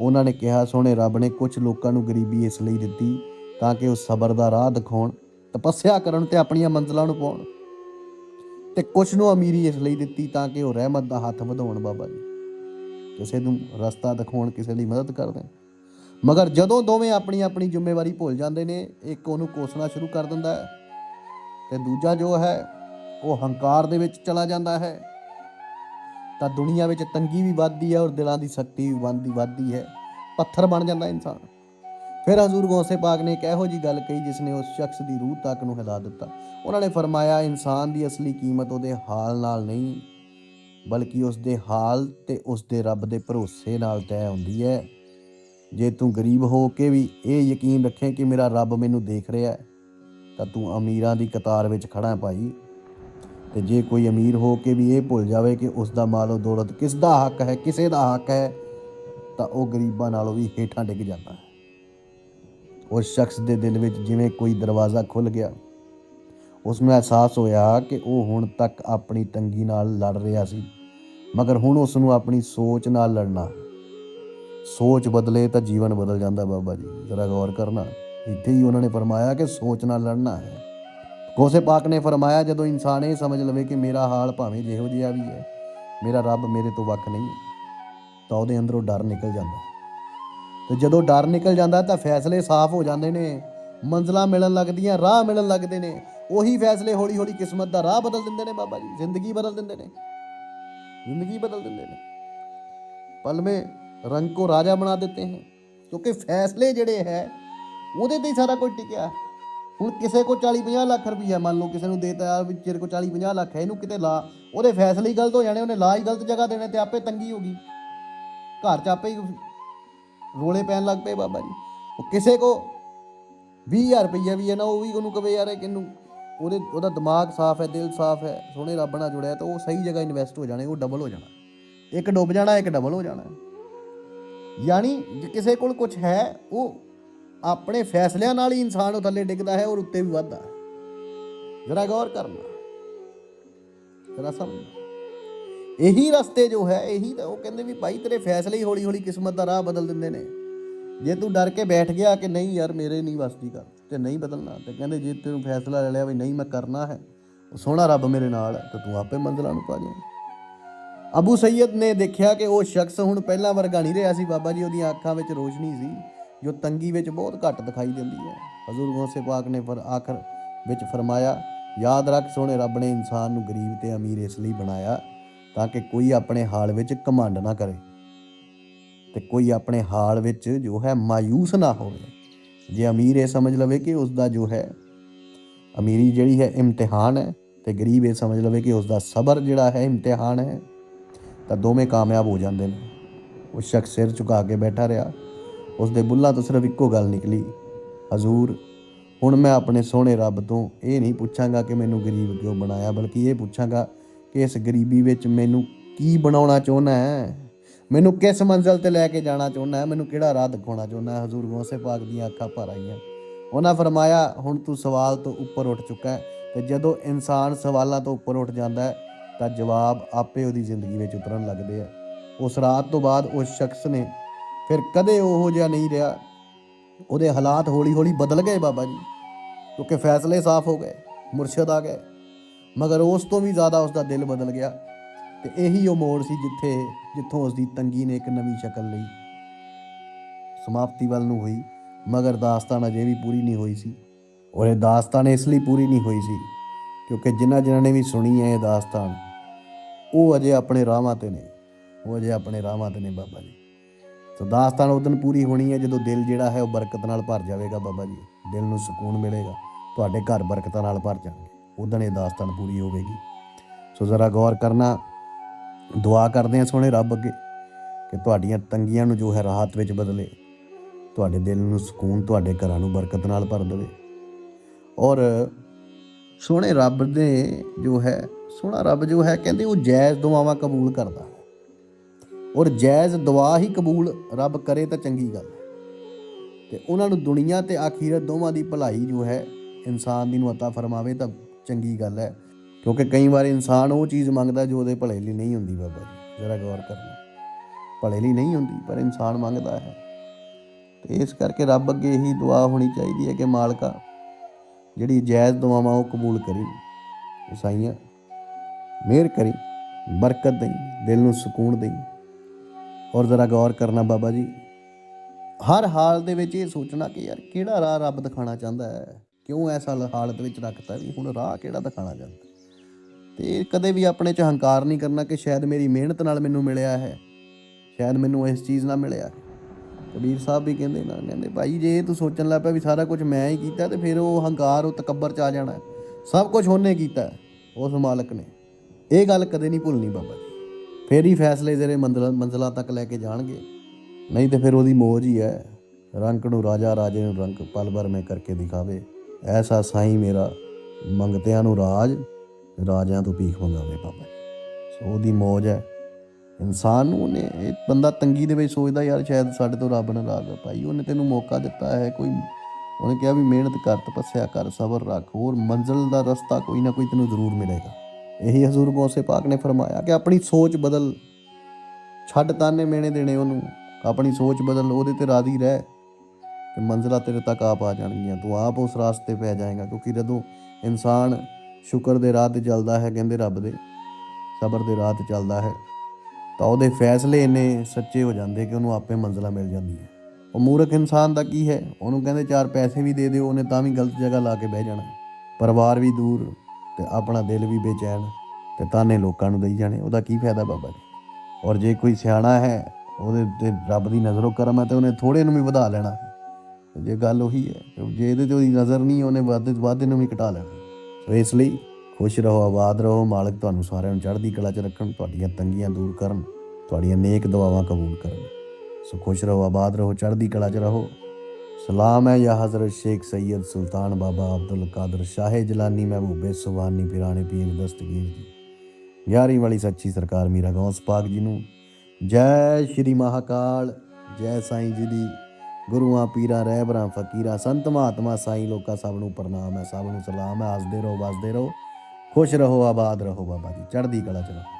B: ਉਹਨਾਂ ਨੇ ਕਿਹਾ, ਸੋਹਣੇ ਰੱਬ ਨੇ ਕੁਝ ਲੋਕਾਂ ਨੂੰ ਗਰੀਬੀ ਇਸ ਲਈ ਦਿੱਤੀ ਤਾਂ ਕਿ ਉਹ ਸਬਰ ਦਾ ਰਾਹ ਦਿਖਾਉਣ, ਤਪੱਸਿਆ ਕਰਨ ਤੇ ਆਪਣੀਆਂ ਮੰਜ਼ਲਾਂ ਨੂੰ ਪਾਉਣ ਤੇ ਕੁਝ ਨੂੰ ਅਮੀਰੀ ਇਸ ਲਈ ਦਿੱਤੀ ਤਾਂ ਕਿ ਉਹ ਰਹਿਮਤ ਦਾ ਹੱਥ ਵਧਾਉਣ ਬਾਬਾ ਜੀ। ਕਿਸੇ ਨੂੰ ਰਸਤਾ ਦਿਖਾਉਣ ਕਿਸੇ ਦੀ ਮਦਦ ਕਰ ਮਗਰ ਜਦੋਂ ਦੋਵੇਂ ਆਪਣੀ ਆਪਣੀ ਜ਼ਿੰਮੇਵਾਰੀ ਭੁੱਲ ਜਾਂਦੇ ਨੇ, ਇੱਕ ਉਹਨੂੰ ਕੋਸਣਾ ਸ਼ੁਰੂ ਕਰ ਦਿੰਦਾ ਹੈ ਤੇ ਦੂਜਾ ਜੋ ਹੈ, ਉਹ ਹੰਕਾਰ ਦੇ ਵਿੱਚ ਚਲਾ ਜਾਂਦਾ ਹੈ। ਤਾਂ ਦੁਨੀਆ ਵਿੱਚ ਤੰਗੀ ਵੀ ਵੱਧਦੀ ਹੈ ਔਰ ਦਿਲਾਂ ਦੀ ਸ਼ਕਤੀ ਵੀ ਵੱਧਦੀ ਵੱਧਦੀ ਹੈ। ਪੱਥਰ ਬਣ ਜਾਂਦਾ ਇਨਸਾਨ। ਫਿਰ ਹਜ਼ੂਰ ਗੌਸੇ ਪਾਕ ਨੇ ਇੱਕ ਇਹੋ ਜੀ ਗੱਲ ਕਹੀ ਜਿਸ ਨੇ ਉਸ ਸ਼ਖਸ ਦੀ ਰੂਹ ਤੱਕ ਨੂੰ ਹਿਲਾ ਦਿੱਤਾ। ਉਹਨਾਂ ਨੇ ਫਰਮਾਇਆ, ਇਨਸਾਨ ਦੀ ਅਸਲੀ ਕੀਮਤ ਉਹਦੇ ਹਾਲ ਨਾਲ ਨਹੀਂ, ਬਲਕਿ ਉਸ ਦੇ ਹਾਲ ਤੇ ਉਸ ਦੇ ਰੱਬ ਦੇ ਭਰੋਸੇ ਨਾਲ ਤੈਅ ਹੁੰਦੀ ਹੈ। ਜੇ ਤੂੰ ਗਰੀਬ ਹੋ ਕੇ ਵੀ ਇਹ ਯਕੀਨ ਰੱਖੇ ਕਿ ਮੇਰਾ ਰੱਬ ਮੈਨੂੰ ਦੇਖ ਰਿਹਾ ਹੈ, ਤਾਂ ਤੂੰ ਅਮੀਰਾਂ ਦੀ ਕਤਾਰ ਵਿੱਚ ਖੜਾ ਹੈ ਭਾਈ। ਤੇ ਜੇ ਕੋਈ ਅਮੀਰ ਹੋ ਕੇ ਵੀ ਇਹ ਭੁੱਲ ਜਾਵੇ ਕਿ ਉਸ ਦਾ ਮਾਲੋ ਦੌਲਤ ਕਿਸ ਦਾ ਹੱਕ ਹੈ, ਕਿਸੇ ਦਾ ਹੱਕ ਹੈ, ਤਾਂ ਉਹ ਗਰੀਬਾਂ ਨਾਲੋਂ ਵੀ ਹੇਠਾਂ ਡਿੱਗ ਜਾਂਦਾ ਹੈ। ਉਸ ਸ਼ਖਸ ਦੇ ਦਿਲ ਵਿੱਚ ਜਿਵੇਂ ਕੋਈ ਦਰਵਾਜ਼ਾ ਖੁੱਲ ਗਿਆ, ਉਸ ਨੂੰ ਅਹਿਸਾਸ ਹੋਇਆ ਕਿ ਉਹ ਹੁਣ ਤੱਕ ਆਪਣੀ ਤੰਗੀ ਨਾਲ ਲੜ ਰਿਹਾ ਸੀ, ਮਗਰ ਹੁਣ ਉਸ ਨੂੰ ਆਪਣੀ ਸੋਚ ਨਾਲ ਲੜਨਾ ਸੋਚ ਬਦਲੇ ਤਾਂ ਜੀਵਨ ਬਦਲ ਜਾਂਦਾ ਬਾਬਾ ਜੀ, ਜ਼ਰਾ ਗੌਰ ਕਰਨਾ। ਇੱਥੇ ਹੀ ਉਹਨਾਂ ਨੇ ਫਰਮਾਇਆ ਕਿ ਸੋਚ ਨਾਲ ਲੜਨਾ ਹੈ। ਗੋਸੇ ਪਾਕ ਨੇ ਫਰਮਾਇਆ, ਜਦੋਂ ਇਨਸਾਨ ਇਹ ਸਮਝ ਲਵੇ ਕਿ ਮੇਰਾ ਹਾਲ ਭਾਵੇਂ ਜਿਹੋ ਜਿਹਾ ਵੀ ਹੈ, ਮੇਰਾ ਰੱਬ ਮੇਰੇ ਤੋਂ ਵੱਖ ਨਹੀਂ ਤਾਂ ਉਹਦੇ ਅੰਦਰੋਂ ਡਰ ਨਿਕਲ ਜਾਂਦਾ ਹੈ। ਤੇ ਜਦੋਂ ਡਰ ਨਿਕਲ ਜਾਂਦਾ, ਤਾਂ ਫੈਸਲੇ ਸਾਫ਼ ਹੋ ਜਾਂਦੇ ਨੇ, ਮੰਜ਼ਲਾਂ ਮਿਲਣ ਲੱਗਦੀਆਂ, ਰਾਹ ਮਿਲਣ ਲੱਗਦੇ ਨੇ, ਉਹੀ ਫੈਸਲੇ ਹੌਲੀ ਹੌਲੀ ਕਿਸਮਤ ਦਾ ਰਾਹ ਬਦਲ ਦਿੰਦੇ ਨੇ ਬਾਬਾ ਜੀ, ਜ਼ਿੰਦਗੀ ਬਦਲ ਦਿੰਦੇ ਨੇ ਜ਼ਿੰਦਗੀ ਬਦਲ ਦਿੰਦੇ ਨੇ ਪਲ ਰੰਗ ਕੋ ਰਾਜਾ ਬਣਾ ਦਿੱਤੇ हैं ਕਿਉਂਕਿ ਫੈਸਲੇ ਜਿਹੜੇ ਹੈ, ਉਹਦੇ ਤੇ ਹੀ ਸਾਰਾ ਕੁਝ ਟਿਕਿਆ ਹੈ। ਹੁਣ ਕਿਸੇ ਕੋ 40 50 ਲੱਖ ਰੁਪਈਆ ਮੰਨ ਲਓ, ਕਿਸੇ ਨੂੰ ਦੇਤਾ ਯਾਰ ਵੀ ਤੇਰੇ ਕੋ 40 50 ਲੱਖ ਹੈ, ਇਹਨੂੰ ਕਿਤੇ ਲਾ। ਉਹਦੇ ਫੈਸਲੇ ਹੀ ਗਲਤ ਹੋ ਜਾਣੇ, ਉਹਨੇ ਲਾ ਹੀ ਗਲਤ ਜਗ੍ਹਾ ਦੇਣੇ ਤੇ ਆਪੇ ਤੰਗੀ ਹੋ ਗਈ। ਘਰ ਚ ਆਪੇ ਹੀ ਰੋਲੇ ਪੈਣ ਲੱਗ ਪਏ ਬਾਬਾ ਜੀ। ਉਹ ਕਿਸੇ ਕੋ 20000 ਰੁਪਈਆ ਵੀ ਹੈ ਨਾ, ਉਹ ਵੀ ਉਹਨੂੰ ਕਵੇ ਯਾਰ ਇਹ ਕਿਨੂੰ ਉਹਦੇ, ਉਹਦਾ ਦਿਮਾਗ ਸਾਫ਼ ਹੈ, ਦਿਲ ਸਾਫ਼ ਹੈ, ਸੋਹਣੇ ਰੱਬ ਨਾਲ ਜੁੜਿਆ ਤਾਂ ਉਹ ਸਹੀ ਜਗ੍ਹਾ ਇਨਵੈਸਟ ਹੋ ਜਾਣੇ, ਉਹ ਡਬਲ ਹੋ ਜਾਣਾ। ਇੱਕ ਡੁੱਬ ਜਾਣਾ, ਇੱਕ ਡਬਲ ਹੋ ਜਾਣਾ। ਯਾਨੀ ਜੇ ਕਿਸੇ ਕੋਲ ਕੁਝ ਹੈ, ਉਹ ਆਪਣੇ ਫੈਸਲਿਆਂ ਨਾਲ ਹੀ ਇਨਸਾਨ ਉਹ ਥੱਲੇ ਡਿੱਗਦਾ ਹੈ ਔਰ ਉੱਤੇ ਵੀ ਵੱਧਦਾ ਹੈ। ਜਰਾ ਗੌਰ ਕਰਨਾ ਜਰਾ ਸਮਝਣਾ ਇਹੀ ਰਸਤੇ ਜੋ ਹੈ, ਇਹੀ ਤਾਂ ਉਹ ਕਹਿੰਦੇ ਵੀ ਭਾਈ ਤੇਰੇ ਫੈਸਲੇ ਹੀ ਹੌਲੀ ਹੌਲੀ ਕਿਸਮਤ ਦਾ ਰਾਹ ਬਦਲ ਦਿੰਦੇ ਨੇ। ਜੇ ਤੂੰ ਡਰ ਕੇ ਬੈਠ ਗਿਆ ਕਿ ਨਹੀਂ ਯਾਰ, ਮੇਰੇ ਨਹੀਂ ਵਸਦੀ ਕਰ ਤੇ ਨਹੀਂ ਬਦਲਣਾ, ਤੇ ਕਹਿੰਦੇ ਜੇ ਤੈਨੂੰ ਫੈਸਲਾ ਲੈ ਲਿਆ ਵੀ ਨਹੀਂ ਮੈਂ ਕਰਨਾ ਹੈ, ਉਹ ਸੋਹਣਾ ਰੱਬ ਮੇਰੇ ਨਾਲ ਹੈ, ਤਾਂ ਤੂੰ ਆਪੇ ਮੰਜ਼ਲਾਂ ਨੂੰ ਪਾ ਜਾ। ਅਬੂ ਸੈਯਦ ਨੇ ਦੇਖਿਆ ਕਿ ਉਹ ਸ਼ਖਸ ਹੁਣ ਪਹਿਲਾਂ ਵਰਗਾ ਨਹੀਂ ਰਿਹਾ ਸੀ, ਬਾਬਾ ਜੀ ਉਹਦੀਆਂ ਅੱਖਾਂ ਵਿੱਚ ਰੋਸ਼ਨੀ ਸੀ। ਜੋ ਤੰਗੀ ਵਿੱਚ ਬਹੁਤ ਘੱਟ ਦਿਖਾਈ ਦਿੰਦੀ ਹੈ। ਹਜ਼ੂਰ ਗੋਸੇ ਪਾਕ ਨੇ ਫਿਰ ਆਖਰ ਵਿੱਚ ਫਰਮਾਇਆ, ਯਾਦ ਰੱਖ ਸੋਹਣੇ ਰੱਬ ਨੇ ਇਨਸਾਨ ਨੂੰ ਗਰੀਬ ਤੇ ਅਮੀਰ ਇਸ ਲਈ ਬਣਾਇਆ ਤਾਂ ਕਿ ਕੋਈ ਆਪਣੇ ਹਾਲ ਵਿੱਚ ਘਮੰਡ ਨਾ ਕਰੇ ਤੇ ਕੋਈ ਆਪਣੇ ਹਾਲ ਵਿੱਚ ਜੋ ਹੈ ਮਾਯੂਸ ਨਾ ਹੋਵੇ। ਜੇ ਅਮੀਰ ਇਹ ਸਮਝ ਲਵੇ ਕਿ ਉਸ ਦਾ ਜੋ ਹੈ, ਅਮੀਰੀ ਜਿਹੜੀ ਹੈ ਇਮਤਿਹਾਨ ਹੈ ਤੇ ਗਰੀਬ ਇਹ ਸਮਝ ਲਵੇ ਕਿ ਉਸ ਦਾ ਸਬਰ ਜਿਹੜਾ ਹੈ ਇਮਤਿਹਾਨ ਹੈ ਤਾਂ ਦੋਵੇਂ ਕਾਮਯਾਬ ਹੋ ਜਾਂਦੇ ਨੇ। ਉਹ ਸ਼ਖਸ ਸਿਰ ਝੁਕਾ ਕੇ ਬੈਠਾ ਰਿਹਾ। ਉਸ ਦੇ ਬੁੱਲਾਂ ਤੋਂ ਸਿਰਫ ਇੱਕੋ ਗੱਲ ਨਿਕਲੀ। ਹਜ਼ੂਰ, ਹੁਣ ਮੈਂ ਆਪਣੇ ਸੋਹਣੇ ਰੱਬ ਤੋਂ ਇਹ ਨਹੀਂ ਪੁੱਛਾਂਗਾ ਕਿ ਮੈਨੂੰ ਗਰੀਬ ਕਿਉਂ ਬਣਾਇਆ, ਬਲਕਿ ਇਹ ਪੁੱਛਾਂਗਾ ਕਿ ਇਸ ਗਰੀਬੀ ਵਿੱਚ ਮੈਨੂੰ ਕੀ ਬਣਾਉਣਾ ਚਾਹੁੰਦਾ ਹੈ? ਮੈਨੂੰ ਕਿਸ ਮੰਜ਼ਲ ਤੇ ਲੈ ਕੇ ਜਾਣਾ ਚਾਹੁੰਦਾ ਹੈ? ਮੈਨੂੰ ਕਿਹੜਾ ਰਾਹ ਦਿਖਾਉਣਾ ਚਾਹੁੰਦਾ ਹੈ? ਹਜ਼ੂਰ, ਗੋਸੇ ਪਾਕ ਦੀਆਂ ਅੱਖਾਂ ਭਰ ਆਈਆਂ। ਉਹਨਾਂ ਫਰਮਾਇਆ, ਹੁਣ ਤੂੰ ਸਵਾਲ ਤੋਂ ਉੱਪਰ ਉੱਠ ਚੁੱਕਾ ਹੈ ਤੇ ਜਦੋਂ ਇਨਸਾਨ ਸਵਾਲਾਂ ਤੋਂ ਉੱਪਰ ਉੱਠ ਜਾਂਦਾ ਹੈ, ਤਾਂ ਜਵਾਬ ਆਪੇ ਉਹਦੀ ਜ਼ਿੰਦਗੀ ਵਿੱਚ ਉਤਰਨ ਲੱਗਦੇ ਆ। ਉਸ ਰਾਤ ਤੋਂ ਬਾਅਦ ਉਸ ਸ਼ਖਸ ਨੇ ਫਿਰ ਕਦੇ ਉਹੋ ਜਿਹਾ ਨਹੀਂ ਰਿਹਾ। ਉਹਦੇ ਹਾਲਾਤ ਹੌਲੀ-ਹੌਲੀ ਬਦਲ ਗਏ ਬਾਬਾ ਜੀ, ਕਿਉਂਕਿ ਫੈਸਲੇ ਸਾਫ਼ ਹੋ ਗਏ, ਮੁਰਸ਼ਿਦ ਆ ਗਏ। ਮਗਰ ਉਸ ਤੋਂ ਵੀ ਜ਼ਿਆਦਾ ਉਸ ਦਾ ਦਿਲ ਬਦਲ ਗਿਆ ਤੇ ਇਹੀ ਉਹ ਮੋੜ ਸੀ ਜਿੱਥੇ, ਜਿੱਥੋਂ ਉਸ ਦੀ ਤੰਗੀ ਨੇ ਇੱਕ ਨਵੀਂ ਸ਼ਕਲ ਲਈ। ਸਮਾਪਤੀ ਵੱਲ ਨੂੰ ਹੋਈ, ਮਗਰ ਦਾਸਤਾਨ ਅਜੇ ਵੀ ਪੂਰੀ ਨਹੀਂ ਹੋਈ ਸੀ। ਔਰ ਇਹ ਦਾਸਤਾਨ ਇਸ ਲਈ ਪੂਰੀ ਨਹੀਂ ਹੋਈ ਸੀ, ਕਿਉਂਕਿ ਜਿਨ੍ਹਾਂ ਜਿਨ੍ਹਾਂ ਨੇ ਵੀ ਸੁਣੀ ਹੈ ਇਹ ਦਾਸਤਾਨ, ਉਹ ਅਜੇ ਆਪਣੇ ਰਾਹਾਂ ਤੇ ਨੇ, ਉਹ ਅਜੇ ਆਪਣੇ ਰਾਹਾਂ ਤੇ ਨੇ ਬਾਬਾ ਜੀ। ਸੋ ਦਾਸਤਾਨ ਉਦੋਂ ਪੂਰੀ ਹੋਣੀ ਹੈ ਜਦੋਂ ਦਿਲ ਜਿਹੜਾ ਹੈ ਉਹ ਬਰਕਤ ਨਾਲ ਭਰ ਜਾਵੇਗਾ ਬਾਬਾ ਜੀ। ਦਿਲ ਨੂੰ ਸਕੂਨ ਮਿਲੇਗਾ, ਤੁਹਾਡੇ ਘਰ ਬਰਕਤਾਂ ਨਾਲ ਭਰ ਜਾਣਗੇ। ਉਦੋਂ ਇਹ ਦਾਸਤਾਨ ਪੂਰੀ ਹੋਵੇਗੀ। ਸੋ ਜ਼ਰਾ ਗੌਰ ਕਰਨਾ, ਦੁਆ ਕਰਦੇ ਹਾਂ ਸੋਹਣੇ ਰੱਬ ਅੱਗੇ ਕਿ ਤੁਹਾਡੀਆਂ ਤੰਗੀਆਂ ਨੂੰ ਜੋ ਹੈ ਰਾਹਤ ਵਿੱਚ ਬਦਲੇ, ਤੁਹਾਡੇ ਦਿਲ ਨੂੰ ਸਕੂਨ ਤੁਹਾਡੇ ਘਰਾਂ ਨੂੰ ਬਰਕਤ ਨਾਲ ਭਰ ਦੇਵੇ। ਔਰ ਸੋਹਣੇ ਰੱਬ ਦੇ ਜੋ ਹੈ, ਸੋਹਣਾ ਰੱਬ ਜੋ ਹੈ, ਕਹਿੰਦੇ ਉਹ ਜਾਇਜ਼ ਦੁਆਵਾਂ ਕਬੂਲ ਕਰਦਾ। ਹੈ ਔਰ ਜਾਇਜ਼ ਦੁਆ ਹੀ ਕਬੂਲ ਰੱਬ ਕਰੇ ਤਾਂ ਚੰਗੀ ਗੱਲ ਹੈ ਤੇ ਉਹਨਾਂ ਨੂੰ ਦੁਨੀਆ ਤੇ ਆਖਿਰਤ ਦੋਵਾਂ ਦੀ ਭਲਾਈ ਜੋ ਹੈ ਇਨਸਾਨ ਦੀ ਨੂੰ عطا ਫਰਮਾਵੇ ਤਾਂ ਚੰਗੀ ਗੱਲ ਹੈ ਕਿਉਂਕਿ ਕਈ ਵਾਰ ਇਨਸਾਨ ਉਹ ਚੀਜ਼ ਮੰਗਦਾ ਜੋ ਉਹਦੇ ਭਲੇ ਲਈ ਨਹੀਂ ਹੁੰਦੀ ਬਾਬਾ ਜੀ ਜਰਾ ਗੌਰ ਕਰਨਾ ਭਲੇ ਲਈ ਨਹੀਂ ਹੁੰਦੀ ਪਰ ਇਨਸਾਨ ਮੰਗਦਾ ਹੈ ਤੇ ਇਸ ਕਰਕੇ ਰੱਬ ਅੱਗੇ ਇਹੀ ਦੁਆ ਹੋਣੀ ਚਾਹੀਦੀ ਹੈ ਕਿ ਮਾਲਕਾ ਜਿਹੜੀ ਜਾਇਜ਼ ਦੁਆਵਾਂ ਉਹ ਕਬੂਲ ਕਰੀ ਇਸਾਈਆਂ ਮਿਹਰ ਕਰੀ ਬਰਕਤ ਦੇਈ ਦਿਲ ਨੂੰ ਸਕੂਨ ਦੇਈ ਔਰ ਜ਼ਰਾ ਗੌਰ ਕਰਨਾ ਬਾਬਾ ਜੀ। ਹਰ ਹਾਲ ਦੇ ਵਿੱਚ ਇਹ ਸੋਚਣਾ ਕਿ ਯਾਰ ਕਿਹੜਾ ਰਾਹ ਰੱਬ ਦਿਖਾਣਾ ਚਾਹੁੰਦਾ ਹੈ? ਕਿਉਂ ਐਸਾ ਲ- ਹਾਲਤ ਵਿੱਚ ਰੱਖਤਾ ਵੀ? ਹੁਣ ਰਾਹ ਕਿਹੜਾ ਦਿਖਾਣਾ ਚਾਹੁੰਦਾ? ਤੇ ਕਦੇ ਵੀ ਆਪਣੇ ਚ ਹੰਕਾਰ ਨਹੀਂ ਕਰਨਾ ਕਿ ਸ਼ਾਇਦ ਮੇਰੀ ਮਿਹਨਤ ਨਾਲ ਮੈਨੂੰ ਮਿਲਿਆ ਹੈ। ਸ਼ਾਇਦ ਮੈਨੂੰ ਇਸ ਚੀਜ਼ ਨਾਲ ਮਿਲਿਆ ਕਬੀਰ ਸਾਹਿਬ ਵੀ ਕਹਿੰਦੇ ਨਾ ਕਹਿੰਦੇ, ਭਾਈ, ਜੇ ਤੂੰ ਸੋਚਣ ਲੱਗ ਪਿਆ ਵੀ ਸਾਰਾ ਕੁਝ ਮੈਂ ਹੀ ਕੀਤਾ, ਤੇ ਫਿਰ ਉਹ ਹੰਕਾਰ, ਉਹ ਤਕੱਬਰ ਚ ਆ ਜਾਣਾ ਸਭ ਕੁਝ ਉਹਨੇ ਕੀਤਾ ਉਸ ਮਾਲਕ ਨੇ। ਇਹ ਗੱਲ ਕਦੇ ਨਹੀਂ ਭੁੱਲਣੀ ਬਾਬਾ ਜੀ। ਫਿਰ ਹੀ ਫੈਸਲੇ ਜਿਹੜੇ ਮੰਜ਼ਲਾਂ ਮੰਜ਼ਲਾਂ ਤੱਕ ਲੈ ਕੇ ਜਾਣਗੇ। ਨਹੀਂ ਤੇ ਫਿਰ ਉਹਦੀ ਮੋਜ ਹੀ ਹੈ। ਰੰਕ ਨੂੰ ਰਾਜਾ, ਰਾਜੇ ਨੂੰ ਰੰਕ ਪਲ ਭਰ ਮੈਂ ਕਰਕੇ ਦਿਖਾਵੇ। ਐਸਾ ਸਾਈਂ ਮੇਰਾ ਮੰਗਤਿਆਂ ਨੂੰ ਰਾਜ, ਰਾਜਿਆਂ ਤੋਂ ਭੀਖ ਮੰਗਾਵੇ ਬਾਬਾ ਜੀ। ਸੋ ਉਹਦੀ ਮੋਜ ਹੈ। ਇਨਸਾਨ ਨੂੰ ਉਹਨੇ, ਇਹ ਬੰਦਾ ਤੰਗੀ ਦੇ ਵਿੱਚ ਸੋਚਦਾ ਯਾਰ ਸ਼ਾਇਦ ਸਾਡੇ ਤੋਂ ਰੱਬ ਨਾਰਾਜ਼ ਹੈ ਭਾਈ ਉਹਨੇ ਤੈਨੂੰ ਮੌਕਾ ਦਿੱਤਾ ਹੈ, ਕੋਈ ਉਹਨੇ ਕਿਹਾ ਵੀ ਮਿਹਨਤ ਕਰ, ਤਪੱਸਿਆ ਕਰ, ਸਬਰ ਰੱਖ, ਹੋਰ ਮੰਜ਼ਿਲ ਦਾ ਰਸਤਾ ਕੋਈ ਨਾ ਕੋਈ ਤੈਨੂੰ ਜ਼ਰੂਰ ਮਿਲੇਗਾ। ਇਹੀ ਹਜ਼ੂਰ ਗੌਸੇ ਪਾਕ ਨੇ ਫਰਮਾਇਆ ਕਿ ਆਪਣੀ ਸੋਚ ਬਦਲ, ਛੱਡ ਤਾਨੇ ਮੇਣੇ ਦੇਣੇ ਉਹਨੂੰ, ਆਪਣੀ ਸੋਚ ਬਦਲ, ਉਹਦੇ ਤੇ ਰਾਜ਼ੀ ਰਹਿ ਤੇ ਮੰਜ਼ਿਲਾਂ ਤੇਰੇ ਤੱਕ ਆਪ ਆ ਜਾਣਗੀਆਂ। ਤੂੰ ਆਪ ਉਸ ਰਾਸਤੇ ਪੈ ਜਾਏਗਾ, ਕਿਉਂਕਿ ਜਦੋਂ ਇਨਸਾਨ ਸ਼ੁਕਰ ਦੇ ਰਾਹ ਤੇ ਚੱਲਦਾ ਹੈ, ਕਹਿੰਦੇ ਰੱਬ ਦੇ, ਸਬਰ ਦੇ ਰਾਹ ਤੇ ਚੱਲਦਾ ਹੈ, ਤਾਂ ਉਹਦੇ ਫੈਸਲੇ ਇੰਨੇ ਸੱਚੇ ਹੋ ਜਾਂਦੇ ਕਿ ਉਹਨੂੰ ਆਪੇ ਮੰਜ਼ਿਲਾਂ ਮਿਲ ਜਾਂਦੀਆਂ। ਉਹ ਮੂਰਖ ਇਨਸਾਨ ਦਾ ਕੀ ਹੈ? ਉਹਨੂੰ ਕਹਿੰਦੇ ਚਾਰ ਪੈਸੇ ਵੀ ਦੇ ਦਿਓ, ਉਹਨੇ ਤਾਂ ਵੀ ਗਲਤ ਜਗ੍ਹਾ ਲਾ ਕੇ ਬਹਿ ਜਾਣਾ। ਪਰਿਵਾਰ ਵੀ ਦੂਰ ਤੇ ਆਪਣਾ ਦਿਲ ਵੀ ਬੇਚੈਨ ਤੇ ਤਾਨੇ ਲੋਕਾਂ ਨੂੰ ਦੇਈ ਜਾਣੇ, ਉਹਦਾ ਕੀ ਫਾਇਦਾ ਬਾਬਾ ਜੀ? ਔਰ ਜੇ ਕੋਈ ਸਿਆਣਾ ਹੈ, ਉਹਦੇ ਤੇ ਰੱਬ ਦੀ ਨਜ਼ਰੋਂ ਕਰਮ ਹੈ ਤੇ ਉਹਨੇ ਥੋੜੇ ਨੂੰ ਵੀ ਵਧਾ ਲੈਣਾ ਜੇ ਗੱਲ ਉਹੀ ਹੈ ਜੇ ਇਹਦੇ ਤੇ ਉਹਦੀ ਨਜ਼ਰ ਨਹੀਂ, ਉਹਨੇ ਵਾਧੇ ਵਾਧੇ ਨੂੰ ਵੀ ਘਟਾ ਲੈਣਾ ਸੋ ਇਸ ਲਈ ਖੁਸ਼ ਰਹੋ, ਆਬਾਦ ਰਹੋ, ਮਾਲਕ ਤੁਹਾਨੂੰ ਸਾਰਿਆਂ ਨੂੰ ਚੜ੍ਹਦੀ ਕਲਾ 'ਚ ਰੱਖਣ, ਤੁਹਾਡੀਆਂ ਤੰਗੀਆਂ ਦੂਰ ਕਰਨ, ਤੁਹਾਡੀਆਂ ਨੇਕ ਦੁਆਵਾਂ ਕਬੂਲ ਕਰਨ। ਸੋ ਖੁਸ਼ ਰਹੋ, ਆਬਾਦ ਰਹੋ, ਚੜ੍ਹਦੀ ਕਲਾ 'ਚ ਰਹੋ। ਸਲਾਮ ਹੈ ਯਾ ਹਜ਼ਰਤ ਸ਼ੇਖ ਸੈयद ਸੁਲਤਾਨ ਬਾਬਾ ਅਬਦੁਲ ਕਾਦਰ ਸ਼ਾਹ ਜਲਾਨੀ ਮਹਿਬੂਬੇ ਸੁਬਾਨੀ ਪਿਰਾਣੇ ਪੀਰ ਦਸਤਗੀਰ ਜੀ। ਗਿਆਰ੍ਹਵੀਂ ਵਾਲੀ ਸੱਚੀ ਸਰਕਾਰ ਮੀਰਾ ਗੌਸ ਪਾਕ ਜੀ ਨੂੰ। ਜੈ ਸ਼੍ਰੀ ਮਹਾਕਾਲ, ਜੈ ਸਾਈਂ ਜੀ ਦੀ। ਗੁਰੂਆਂ ਪੀਰਾਂ, ਰਹਿਬਰਾਂ, ਫਕੀਰਾਂ, ਸੰਤ ਮਹਾਤਮਾ ਸਾਈਂ ਲੋਕਾਂ ਸਭ ਨੂੰ ਪ੍ਰਣਾਮ ਹੈ, ਸਭ ਨੂੰ ਸਲਾਮ ਹੈ। ਹੱਸਦੇ ਰਹੋ, ਵਸਦੇ ਰਹੋ। ਖੁਸ਼ ਰਹੋ, ਆਬਾਦ ਰਹੋ ਬਾਬਾ ਜੀ। ਚੜ੍ਹਦੀ ਕਲਾ ਚ ਰਹੋ।